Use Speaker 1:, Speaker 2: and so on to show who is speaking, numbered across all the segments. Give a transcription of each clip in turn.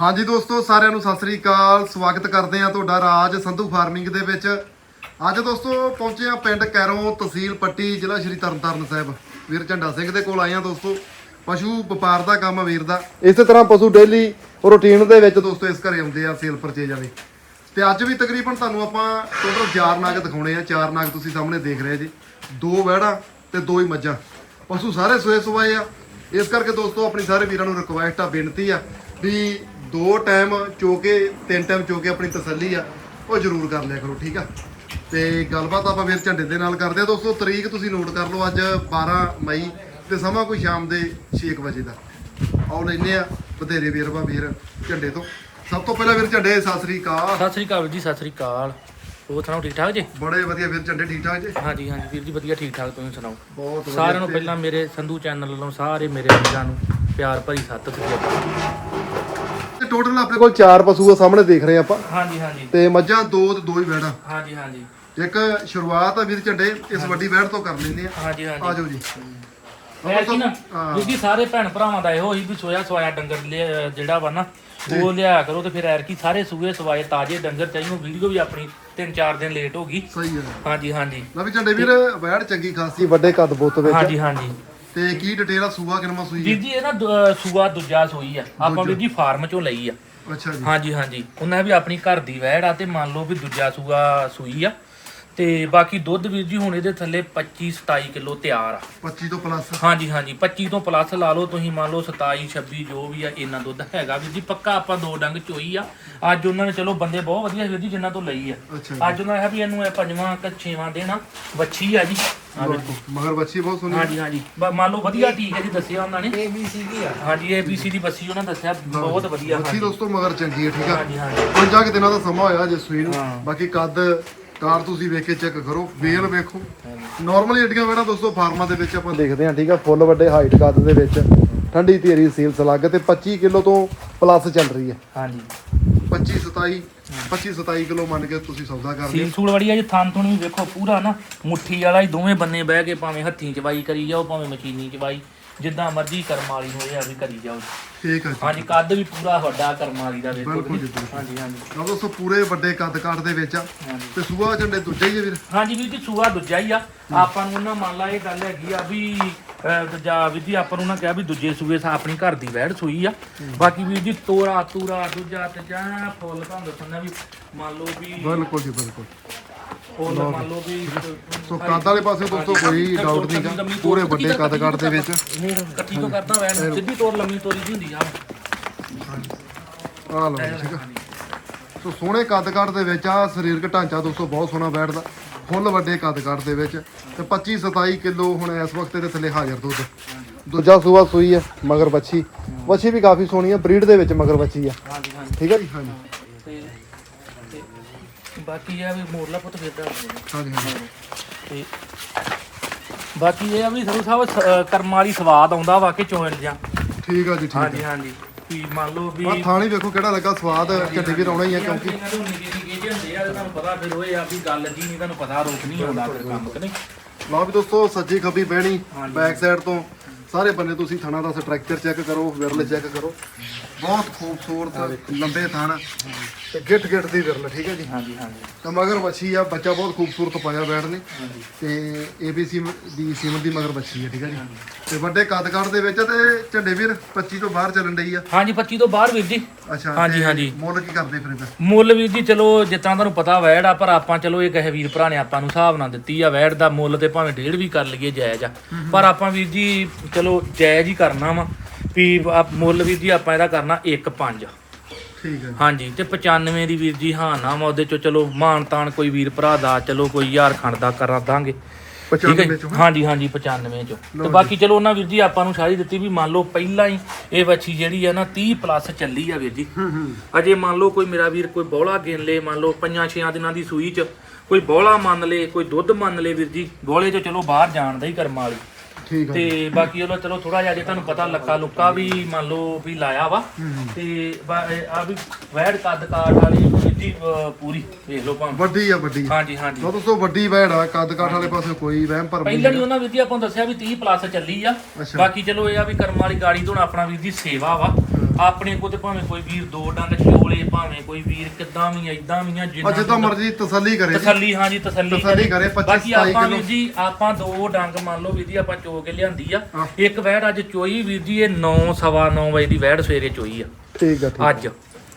Speaker 1: ਹਾਂਜੀ ਦੋਸਤੋ, ਸਾਰਿਆਂ ਨੂੰ ਸਤਿ ਸ੍ਰੀ ਅਕਾਲ। ਸਵਾਗਤ ਕਰਦੇ ਹਾਂ ਤੁਹਾਡਾ ਰਾਜ ਸੰਧੂ ਫਾਰਮਿੰਗ ਦੇ ਵਿੱਚ। ਅੱਜ ਦੋਸਤੋ, ਪਹੁੰਚੇ ਹਾਂ ਪਿੰਡ ਕੈਰੋਂ ਤਹਿਸੀਲ ਪੱਟੀ, ਜ਼ਿਲ੍ਹਾ ਸ਼੍ਰੀ ਤਰਨਤਾਰਨ ਸਾਹਿਬ। ਵੀਰ ਝੰਡਾ ਸਿੰਘ ਦੇ ਕੋਲ ਆਏ ਹਾਂ ਦੋਸਤੋ। ਪਸ਼ੂ ਵਪਾਰ ਦਾ ਕੰਮ ਆ ਵੀਰ ਦਾ। ਇਸੇ ਤਰ੍ਹਾਂ ਪਸ਼ੂ ਡੇਲੀ ਰੂਟੀਨ ਦੇ ਵਿੱਚ ਦੋਸਤੋ ਇਸ ਘਰੇ ਆਉਂਦੇ ਆ ਸੇਲ ਪਰਚੇਜ ਵਾਲੇ। ਤੇ ਅੱਜ ਵੀ ਤਕਰੀਬਨ ਤੁਹਾਨੂੰ ਆਪਾਂ ਟੋਟਲ ਚਾਰ ਨਾਗ ਦਿਖਾਉਣੇ ਆ। ਚਾਰ ਨਾਗ ਤੁਸੀਂ ਸਾਹਮਣੇ ਦੇਖ ਰਹੇ ਜੀ। ਦੋ ਵਹਿੜਾਂ ਤੇ ਦੋ ਹੀ ਮੱਝਾਂ। ਪਸ਼ੂ ਸਾਰੇ ਸੋਏ ਸਵਾਏ ਆ। ਇਸ ਕਰਕੇ ਦੋਸਤੋ, ਆਪਣੀ ਸਾਰੇ ਵੀਰਾਂ ਨੂੰ ਰਿਕੁਐਸਟ ਆ, ਬੇਨਤੀ ਆ ਵੀ ਦੋ ਟਾਈਮ ਚੋਕੇ ਤਿੰਨ ਟਾਈਮ ਚੋਕੇ ਆਪਣੀ ਤਸੱਲੀ ਆ ਉਹ ਜ਼ਰੂਰ ਕਰ ਲਿਆ ਕਰੋ ਠੀਕ ਆ? ਤੇ ਗੱਲਬਾਤ ਆਪਾਂ ਵੀਰ ਝੰਡੇ ਦੇ ਨਾਲ ਕਰਦੇ ਆ। ਦੋਸਤੋ ਤਰੀਕ ਤੁਸੀਂ ਨੋਟ ਕਰ ਲਓ ਅੱਜ 12 ਮਈ ਤੇ ਸਮਾਂ ਕੋਈ ਸ਼ਾਮ ਦੇ 6 ਵਜੇ ਦਾ। ਆਓ ਲੈਨੇ ਆ ਬਥੇਰੇ ਵੀਰਵਾ ਵੀਰ ਝੰਡੇ ਤੋਂ। ਸਭ ਤੋਂ ਪਹਿਲਾਂ ਵੀਰ ਝੰਡੇ ਸਤਿ ਸ੍ਰੀ ਅਕਾਲ।
Speaker 2: ਸਤਿ ਸ੍ਰੀ ਅਕਾਲ ਜੀ ਸਤਿ ਸ੍ਰੀ ਅਕਾਲ। ਹੋਰ ਸੁਣਾਓ ਠੀਕ ਠਾਕ ਜੀ?
Speaker 1: ਬੜੇ ਵਧੀਆ ਵੀਰ ਝੰਡੇ ਠੀਕ ਠਾਕ ਜੀ?
Speaker 2: ਹਾਂਜੀ ਹਾਂਜੀ ਵੀਰ ਜੀ ਵਧੀਆ ਠੀਕ ਠਾਕ ਤੁਸੀਂ ਸੁਣਾਓ?
Speaker 1: ਬਹੁਤ ਵਧੀਆ
Speaker 2: ਸਾਰਿਆਂ ਨੂੰ ਪਹਿਲਾਂ ਮੇਰੇ ਸੰਧੂ ਚੈਨਲ ਵੱਲੋਂ ਸਾਰੇ ਮੇਰੇ ਵੀਰਾਂ ਨੂੰ ਪਿਆਰ ਭਰੀ ਸਤਿ ਸ੍ਰੀ ਅਕਾਲ।
Speaker 1: ਟੋਟਲ ਆਪਣੇ ਕੋਲ ਚਾਰ ਪਸ਼ੂ ਆ ਸਾਹਮਣੇ ਦੇਖ ਰਹੇ ਆਪਾਂ।
Speaker 2: ਹਾਂਜੀ ਹਾਂਜੀ।
Speaker 1: ਤੇ ਮੱਝਾਂ ਦੋ ਤੇ ਦੋ ਹੀ
Speaker 2: ਹਾਂਜੀ ਹਾਂਜੀ।
Speaker 1: ਇੱਕ ਸ਼ੁਰੂਆਤ ਆ ਵੀਰ ਝੰਡੇ ਇਸ ਵੱਡੀ ਵੈੜ ਤੋਂ ਕਰ ਲੈਂਦੇ ਆ।
Speaker 2: ਹਾਂਜੀ
Speaker 1: ਆ
Speaker 2: ਹਾਂਜੀ
Speaker 1: ਜਾਓ ਜੀ।
Speaker 2: ਇਹ ਕੀ ਨਾ
Speaker 1: ਹਾਂ।
Speaker 2: ਵੀਰ ਜੀ ਸਾਰੇ ਭੈਣ ਭਰਾਵਾਂ ਦਾ ਇਹੋ ਹੀ ਵੀ ਸੋਇਆ ਸਵਾਇਆ ਡੰਗਰ ਲਿਆ- ਜਿਹੜਾ ਵਾ ਨਾ ਉਹ ਲਿਆ ਕਰੋ ਤੇ ਫਿਰ ਐਰ ਕੀ ਸਾਰੇ ਸੂਏ ਸਵਾਏ ਤਾਜ਼ੇ ਡੰਗਰ ਚਾਹੀਓ ਵੀਡੀਓ ਵੀ ਆਪਣੀ 3-4 ਦਿਨ ਲੇਟ ਹੋ ਗਈ।
Speaker 1: ਸਹੀ ਹੈ
Speaker 2: ਹਾਂਜੀ ਹਾਂਜੀ।
Speaker 1: ਲੈ ਵੀ ਝੰਡੇ ਵੀਰ ਵੈੜ ਚੰਗੀ ਖਾਸੀ ਵੱਡੇ ਕੱਦ ਬੁੱਤ ਵਿੱਚ
Speaker 2: ਹਾਂਜੀ ਹਾਂਜੀ।
Speaker 1: ਤੇ ਕੀ ਡਿਟੇਲ ਆ? ਸੂਆ ਕਿਨਮਾ ਸੂਈ
Speaker 2: ਵੀਰ ਜੀ ਇਹ ਨਾ ਦ- ਸੂਆ ਦੂਜਾ ਸੂਈ ਆ। ਆਪਾਂ ਵੀਰ ਜੀ ਫਾਰਮ ਚੋਂ ਲਈ ਆ?
Speaker 1: ਅੱਛਾ ਜੀ।
Speaker 2: ਹਾਂਜੀ ਹਾਂਜੀ। ਉਹਨਾਂ ਵੀ ਆਪਣੀ ਘਰ ਦੀ ਵਹਿੜ ਆ ਤੇ ਮੰਨ ਲਓ ਵੀ ਦੂਜਾ ਸੂਆ ਸੂਈ ਆ। ਤੇ ਬਾਕੀ ਦੁੱਧ ਵੀਰ ਜੀ ਹੁਣ ਇਹਦੇ ਥੱਲੇ 25 27 ਕਿਲੋ ਤਿਆਰ ਆ।
Speaker 1: 25 ਤੋਂ ਪਲੱਸ
Speaker 2: ਹਾਂਜੀ ਹਾਂਜੀ। 25 ਤੋਂ ਪਲੱਸ ਲਾ ਲਓ ਤੁਸੀਂ ਮੰਨ ਲਓ 27 26 ਜੋ ਵੀ ਆ ਇੰਨਾ ਦੁੱਧ ਹੈਗਾ ਵੀਰ ਜੀ। ਪੱਕਾ ਆਪਾਂ ਦੋ ਡੰਗ ਚੋਈ ਆ। ਅੱਜ ਉਹਨਾਂ ਨੇ ਚਲੋ ਬੰਦੇ ਬਹੁਤ ਵਧੀਆ ਵੀਰ ਜੀ ਜਿਨ੍ਹਾਂ ਤੋਂ ਲਈ ਆ।
Speaker 1: ਅੱਛਾ ਜੀ।
Speaker 2: ਅੱਜ ਉਹਨਾਂ ਨੇ ਕਿਹਾ ਵੀ ਇਹਨੂੰ ਇਹ ਪੰਜਵਾਂ ਕਿ ਛੇਵਾਂ ਦੇਣਾ। ਵੱਛੀ ਆ ਜੀ। ਆ ਵੇਖੋ
Speaker 1: ਮਗਰ ਬੱਚੀ ਬਹੁਤ ਸੋਹਣੀ
Speaker 2: ਹਾਂਜੀ ਹਾਂਜੀ। ਬ- ਮੰਨ ਲਓ ਵਧੀਆ ਠੀਕ ਹੈ ਜੀ ਦੱਸਿਆ ਉਹਨਾਂ ਨੇ।
Speaker 3: ABC ਦੀ ਆ।
Speaker 2: ਹਾਂਜੀ ABC ਦੀ ਬੱਸੀ ਉਹਨਾਂ ਦੱਸਿਆ ਬਹੁਤ ਵਧੀਆ
Speaker 1: ਬੱਚੀ
Speaker 2: ਹਾਂਜੀ।
Speaker 1: ਦੋਸਤੋ ਮਗਰ ਚੰਗੀ ਹੈ ਠੀਕ ਆ?
Speaker 2: ਹਾਂਜੀ ਹਾਂਜੀ।
Speaker 1: ਪੰਜਾਂ ਕਿ ਦਿਨਾਂ ਦਾ ਸਮਾਂ ਹੋਇਆ ਜੇ ਸੂਈ ਨੂੰ।
Speaker 2: ਹਾਂ।
Speaker 1: ਬਾਕੀ ਕੱਦ ਕਾਰ ਤੁਸੀਂ ਵੇਖ ਕੇ ਚੈੱਕ ਕਰੋ ਵੇਲ ਵੇਖੋ। ਨਾਰਮਲੀ ਏਡੀਆਂ ਵੇੜਾਂ ਦੋਸਤੋ ਫਾਰਮਾਂ ਦੇ ਵਿੱਚ ਆਪਾਂ ਦੇਖਦੇ ਹਾਂ ਠੀਕ ਆ ਫੁੱਲ ਵੱਡੇ ਹਾਈਟ ਕੱਦ ਦੇ ਵਿੱਚ। ਠੰਡੀ ਧੀਰੀ ਸੀਲਸ ਲੱਗ ਤੇ 25 ਕਿਲੋ ਤੋਂ ਪਲੱਸ ਚੱਲ ਰਹੀ ਹੈ।
Speaker 2: ਹਾਂਜੀ।
Speaker 1: 25 27 25 27 ਕਿਲੋ ਮੰਨ ਕੇ ਤੁਸੀਂ ਸੌਦਾ ਕਰ ਲਿਓ
Speaker 2: ਸੀਲ ਸੂਲ ਵੜੀ ਆ ਜੀ ਥਣ ਥੁਣ ਵੀ ਵੇਖੋ ਪੂਰਾ ਨਾ, ਮੁੱਠੀ ਵਾਲਾ ਹੀ ਦੋਵੇਂ ਬੰਨੇ ਬਹਿ ਕੇ ਭਾਵੇਂ ਹੱਥੀਂ ਚਵਾਈ ਕਰੀ ਜਾਓ, ਭਾਵੇਂ ਮਸ਼ੀਨੀ ਚਵਾਈ ਜਿੱਦਾਂ ਮਰਜ਼ੀ ਕਰਮ ਵਾਲੀ ਹੋਏ ਆ ਵੀ ਕਰੀ ਜਾਓ।
Speaker 1: ਠੀਕ ਹੈ ਜੀ।
Speaker 2: ਹਾਂਜੀ ਕੱਦ ਵੀ ਪੂਰਾ ਵੱਡਾ ਕਰਮ ਵਾਲੀ ਦਾ ਵੇਖੋ
Speaker 1: ਬਿਲਕੁਲ ਜੀ,
Speaker 2: ਤੁਸੀਂ। ਹਾਂਜੀ ਹਾਂਜੀ।
Speaker 1: ਲਓ ਦੋਸਤੋ ਪੂਰੇ ਵੱਡੇ ਕੱਦ ਕਾਠ ਦੇ ਵਿੱਚ ਆ।
Speaker 2: ਹਾਂਜੀ।
Speaker 1: ਤੇ ਸੂਆ ਝੰਡੇ ਦੂਜੇ ਹੀ ਆ ਵੀਰ।
Speaker 2: ਹਾਂਜੀ ਵੀਰ ਜੀ ਸੂਆ ਦੂਜਾ ਹੀ ਆ। ਆਪਾਂ ਨੂੰ ਉਹਨਾਂ ਮੰਨ ਲਾ ਇਹ ਗੱਲ ਹੈਗੀ ਆ ਵੀ ਅਹ, ਦੂਜਾ ਵੀਰ ਜੀ ਆਪਾਂ ਨੂੰ ਉਹਨਾਂ ਕਿਹਾ ਵੀ ਦੂਜੇ ਸੂਏ ਸਾ ਆਪਣੀ ਘਰ ਦੀ ਵਹਿੜ ਸੂਈ ਆ। ਬਾਕੀ ਵੀਰ ਜੀ ਤੋਰਾ ਤੂਰਾ ਦੂਜਾ ਤੇ ਜਾਂ ਫੁੱਲ ਤੁਹਾਨੂੰ ਦੱਸਣਾ ਵੀ ਮੰਨ ਲਓ ਵੀ
Speaker 1: ਬਿਲਕੁਲ ਜੀ ਬਿਲਕੁਲ।
Speaker 2: ਫੁੱਲ ਮੰਨ ਲਓ ਵੀ
Speaker 1: ਸੋ ਕੱਦ ਵਾਲੇ ਪਾਸੇ ਦੋਸਤੋ ਕੋਈ ਡਾਊਟ ਨਹੀਂਗਾ ਪੂਰੇ ਵੱਡੇ ਕੱਦ ਕਾਠ ਦੇ ਵਿੱਚ।
Speaker 2: ਕੱਟੀ ਤੋਂ ਕਰਦਾ ਵੈਣ ਸਿੱਧੀ ਤੋਰ ਲੰਮੀ ਤੋਰੀ ਦੀ ਹੁੰਦੀ ਆ।
Speaker 1: ਆ ਲਓ ਜੀ, ਠੀਕ ਆ। ਸੋ ਸੋਹਣੇ ਕੱਦ ਕਾਠ ਦੇ ਵਿੱਚ ਆ ਸਰੀਰਕ ਢਾਂਚਾ ਦੋਸਤੋ ਬਹੁਤ ਸੋਹਣਾ ਬੈਠਦਾ। ਫੁੱਲ ਵੱਡੇ ਕੱਦ ਕਾਠ ਦੇ ਵਿੱਚ। ਤੇ 25 27 ਕਿਲੋ ਹੁਣ ਇਸ ਵਕਤ ਦੇ ਥੱਲੇ ਹਾਜ਼ਰ ਦੁੱਧ। ਦੂਜਾ ਸੂਆ ਸੂਈ ਹੈ ਮਗਰ ਬੱਚੀ ਬੱਚੀ ਵੀ ਕਾਫੀ ਸੋਹਣੀ ਹੈ ਬਰੀਡ ਦੇ ਵਿੱਚ ਮਗਰ ਬੱਚੀ ਆ।
Speaker 2: ਹਾਂਜੀ ਹਾਂਜੀ।
Speaker 1: ਠੀਕ ਹੈ ਜੀ? ਹਾਂਜੀ।
Speaker 2: ਬਾਕੀ ਇਹ ਆ ਵੀ ਮੋਰਲਾ ਪੁੱਤ ਫਿਰਦਾ
Speaker 1: ਹਾਂਜੀ ਹਾਂਜੀ।
Speaker 2: ਤੇ ਬਾਕੀ ਇਹ ਆ ਵੀ ਸਰੂ ਸਾਹਿਬ ਸ- ਕਰਮ ਵਾਲੀ ਸਵਾਦ ਆਉਂਦਾ ਵਾ ਕਿ ਚੋਣ ਜਾਂ
Speaker 1: ਠੀਕ ਆ ਜੀ ਠੀਕ
Speaker 2: ਹਾਂਜੀ
Speaker 1: ਆ।
Speaker 2: ਹਾਂਜੀ ਵੀ ਮੰਨ ਲਓ ਵੀ
Speaker 1: ਆ ਥਾਣੀ ਵੇਖੋ ਕਿਹੜਾ ਲੱਗਾ ਸਵਾਦ ਝੱਟੀ ਵੀ ਆਉਣਾ ਹੀ ਆ ਕਿਉਂਕਿ
Speaker 2: ਇਹਨਾਂ ਨੂੰ ਨਿੱਕੇ ਨਿੱਕੇ ਜਿਹੇ ਹੁੰਦੇ ਆ ਤੇ ਤੁਹਾਨੂੰ ਪਤਾ ਫਿਰ ਉਹ ਆ ਵੀ ਗੱਲ ਜੀ ਨਹੀਂ ਤੁਹਾਨੂੰ ਪਤਾ ਰੋਕ ਨਹੀਂ ਆਉਂਦਾ ਫਿਰ ਕੰਮ ਕਿ ਨਹੀਂ।
Speaker 1: ਲਓ ਵੀ ਦੋਸਤੋ ਸੱਜੀ ਖੱਬੀ ਬਹਿਣੀ
Speaker 2: ਹਾਂਜੀ।
Speaker 1: ਬੈਕ ਸਾਈਡ ਤੋਂ। ਸਾਰੇ ਬੰਨੇ ਤੁਸੀਂ ਥਣਾ ਦਾ ਸਟਰਕਚਰ ਚੈੱਕ ਕਰੋ ਵਿਰਲ ਚੈੱਕ ਕਰੋ। ਬਹੁਤ ਖੂਬਸੂਰਤ ਲੰਬੇ ਥਣ ਤੇ ਗਿੱਟ ਗਿੱਟ ਦੀ ਵਿਰਲ ਠੀਕ ਹੈ ਜੀ?
Speaker 2: ਹਾਂਜੀ ਹਾਂਜੀ।
Speaker 1: ਤਾਂ ਮਗਰ ਬੱਚੀ ਆ ਬੱਚਾ ਬਹੁਤ ਖੂਬਸੂਰਤ ਪਾਇਆ ਬੈਠ ਨੇ। ਤੇ ਏਬੀਸੀ ਦੀ ਸੀਮਨ ਦੀ ਮਗਰ ਬੱਚੀ ਆ ਠੀਕ ਹੈ ਜੀ? ਤੇ ਵੱਡੇ ਕੱਦ ਕਾਠ ਦੇ ਵਿੱਚ ਤੇ ਝੰਡੇ ਵੀਰ 25 ਤੋਂ ਬਾਹਰ ਚੱਲਣ ਡਈ ਆ।
Speaker 2: ਹਾਂਜੀ 25 ਤੋਂ ਬਾਹਰ ਵੀਰ ਜੀ।
Speaker 1: ਅੱਛਾ
Speaker 2: ਹਾਂਜੀ, ਹਾਂਜੀ।
Speaker 1: ਮੁੱਲ ਕੀ ਕਰਦੇ ਫਿਰ ਇਹਦਾ?
Speaker 2: ਮੁੱਲ ਵੀਰ ਜੀ ਚਲੋ ਜਿੱਦਾਂ ਤੁਹਾਨੂੰ ਪਤਾ ਵੈੜ ਆ ਪਰ ਆਪਾਂ ਚਲੋ ਇਹ ਕਹੇ ਵੀਰ ਭਰਾ ਨੇ ਆਪਾਂ ਨੂੰ ਹਿਸਾਬ ਨਾਲ ਦਿੱਤੀ ਆ। ਵੈੜ ਦਾ ਮੁੱਲ ਤੇ ਭਾਵੇਂ ਡੇਢ ਵੀ ਕਰ ਲਈਏ ਜਾਇਜ਼ ਆ। ਪਰ ਆਪਾਂ ਵੀਰ ਜੀ ਚਲੋ ਜਾਇਜ਼ ਹੀ ਕਰਨਾ ਵਾ ਵੀ ਆ- ਮੁੱਲ ਵੀਰ ਜੀ ਆਪਾਂ ਇਹਦਾ ਕਰਨਾ 1.5
Speaker 1: ਠੀਕ ਹੈ
Speaker 2: ਹਾਂਜੀ ਤੇ 95 ਦੀ ਵੀਰ ਜੀ ਹਾਂ ਨਾ ਵਾ ਉਹਦੇ ਚੋਂ ਚਲੋ ਮਾਨ ਤਾਨ ਕੋਈ ਵੀਰ ਭਰਾ ਦਾ ਚਲੋ ਕੋਈ ਯਾਰ ਖੰਡ ਦਾ ਕਰਾ ਦਾਂਗੇ। ਠੀਕ ਹੈ
Speaker 1: 95
Speaker 2: ਜੀ?
Speaker 1: ਚੋਂ
Speaker 2: ਹਾਂਜੀ ਹਾਂਜੀ 95 ਚੋਂ। ਤੇ ਬਾਕੀ ਚਲੋ ਉਹਨਾਂ ਵੀਰ ਜੀ ਆਪਾਂ ਨੂੰ ਸਾਰੀ ਦਿੱਤੀ ਵੀ ਮੰਨ ਲਓ ਪਹਿਲਾਂ ਹੀ ਇਹ ਵੱਛੀ ਜਿਹੜੀ ਆ ਨਾ 30 ਪਲੱਸ ਚੱਲੀ ਆ ਵੀਰ ਜੀ।
Speaker 1: ਹੂੰ ਹੂੰ।
Speaker 2: ਅਜੇ ਮੰਨ ਲਓ ਕੋਈ ਮੇਰਾ ਵੀਰ ਕੋਈ ਬੋਲਾ ਗਿਣ ਲੇ ਮੰਨ ਲਓ ਪੰਜਾਂ ਛੇਆਂ ਦਿਨਾਂ ਦੀ ਸੂਈ ਚ ਕੋਈ ਬੋਲਾ ਮੰਨ ਲੇ ਕੋਈ ਦੁੱਧ ਮੰਨ ਲੇ ਵੀਰ ਜੀ ਬੋਲੇ ਚ ਚਲੋ ਬਾਹਰ ਜਾਣ ਦਾ ਹੀ ਕਰਮ ਵਾਲੀ।
Speaker 1: ਠੀਕ
Speaker 2: ਤੇ ਬਾਕੀ ਉਹ ਚਲੋ ਥੋੜਾ ਜਿਹਾ ਜੇ ਤੁਹਾਨੂੰ ਪਤਾ ਲੱਕਾ ਲੁੱਕਾ ਵੀ ਮੰਨ ਲਓ ਵੀ ਲਾਇਆ ਵਾ। ਤੇ ਆ ਵੀ ਵੈੜ ਕੱਦ ਕਾਠ ਵਾਲੀ ਵਿੱਧੀ ਪੂਰੀ ਵੇਖ ਲਓ ਭਾਵੇਂ।
Speaker 1: ਵੱਡੀ ਆ ਵੱਡੀ।
Speaker 2: ਹਾਂਜੀ ਹਾਂਜੀ।
Speaker 1: ਲਓ ਦੋਸਤੋ ਵੱਡੀ ਬੈੜ ਆ ਕੱਦ ਕਾਠ ਵਾਲੇ ਪਾਸੇ ਕੋਈ ਵਹਿਮ ਭਰਮ ਨਹੀਂ
Speaker 2: ਪਹਿਲਾਂ ਹੀ ਉਹਨਾਂ ਜੀ ਆਪਾਂ ਨੂੰ ਦੱਸਿਆ ਵੀ 30 ਪਲੱਸ ਚੱਲੀ ਆ।
Speaker 1: ਅੱਛਾ।
Speaker 2: ਬਾਕੀ ਚਲੋ ਇਹ ਆ ਵੀ ਕਰਮ ਵਾਲੀ ਗਾੜੀ ਤੋਂ ਆਪਣਾ ਵੀਰ ਦੀ ਸੇਵਾ ਵਾ। ਆਪਣੇ ਕੋਲ ਤੇ ਭਾਵੇਂ ਕੋਈ ਵੀਰ ਦੋ ਡੰਗ ਚੋਲੇ ਭਾਵੇਂ ਕੋਈ ਵੀਰ ਕਿੱਦਾਂ ਵੀ ਐਦਾਂ ਵੀ ਆ ਜਿੰਨਾ
Speaker 1: ਅੱਜ ਤਾਂ ਮਰਜ਼ੀ ਤਸੱਲੀ ਕਰੇ ਜੀ।
Speaker 2: ਤਸੱਲੀ ਹਾਂਜੀ ਤਸੱਲੀ
Speaker 1: ਤਸੱਲੀ ਕਰੇ, 25
Speaker 2: ਬਾਕੀ
Speaker 1: 27
Speaker 2: ਆਪਾਂ
Speaker 1: ਕਿਲੋ।
Speaker 2: ਵੀਰ ਜੀ ਆਪਾਂ ਦੋ ਡੰਗ ਮੰਨ ਲਓ ਵੀਰ ਜੀ ਆਪਾਂ ਚੋ ਕੇ ਲਿਆਂਦੀ ਆ
Speaker 1: ਹਾਂ।
Speaker 2: ਇੱਕ ਵੈੜ ਅੱਜ ਚੋਈ ਵੀਰ ਜੀ ਇਹ 9 ਸਵਾ 9 ਵਜੇ ਦੀ ਵੈੜ ਸਵੇਰੇ ਚੋਈ ਆ
Speaker 1: ਠੀਕ ਆ
Speaker 2: ਅੱਜ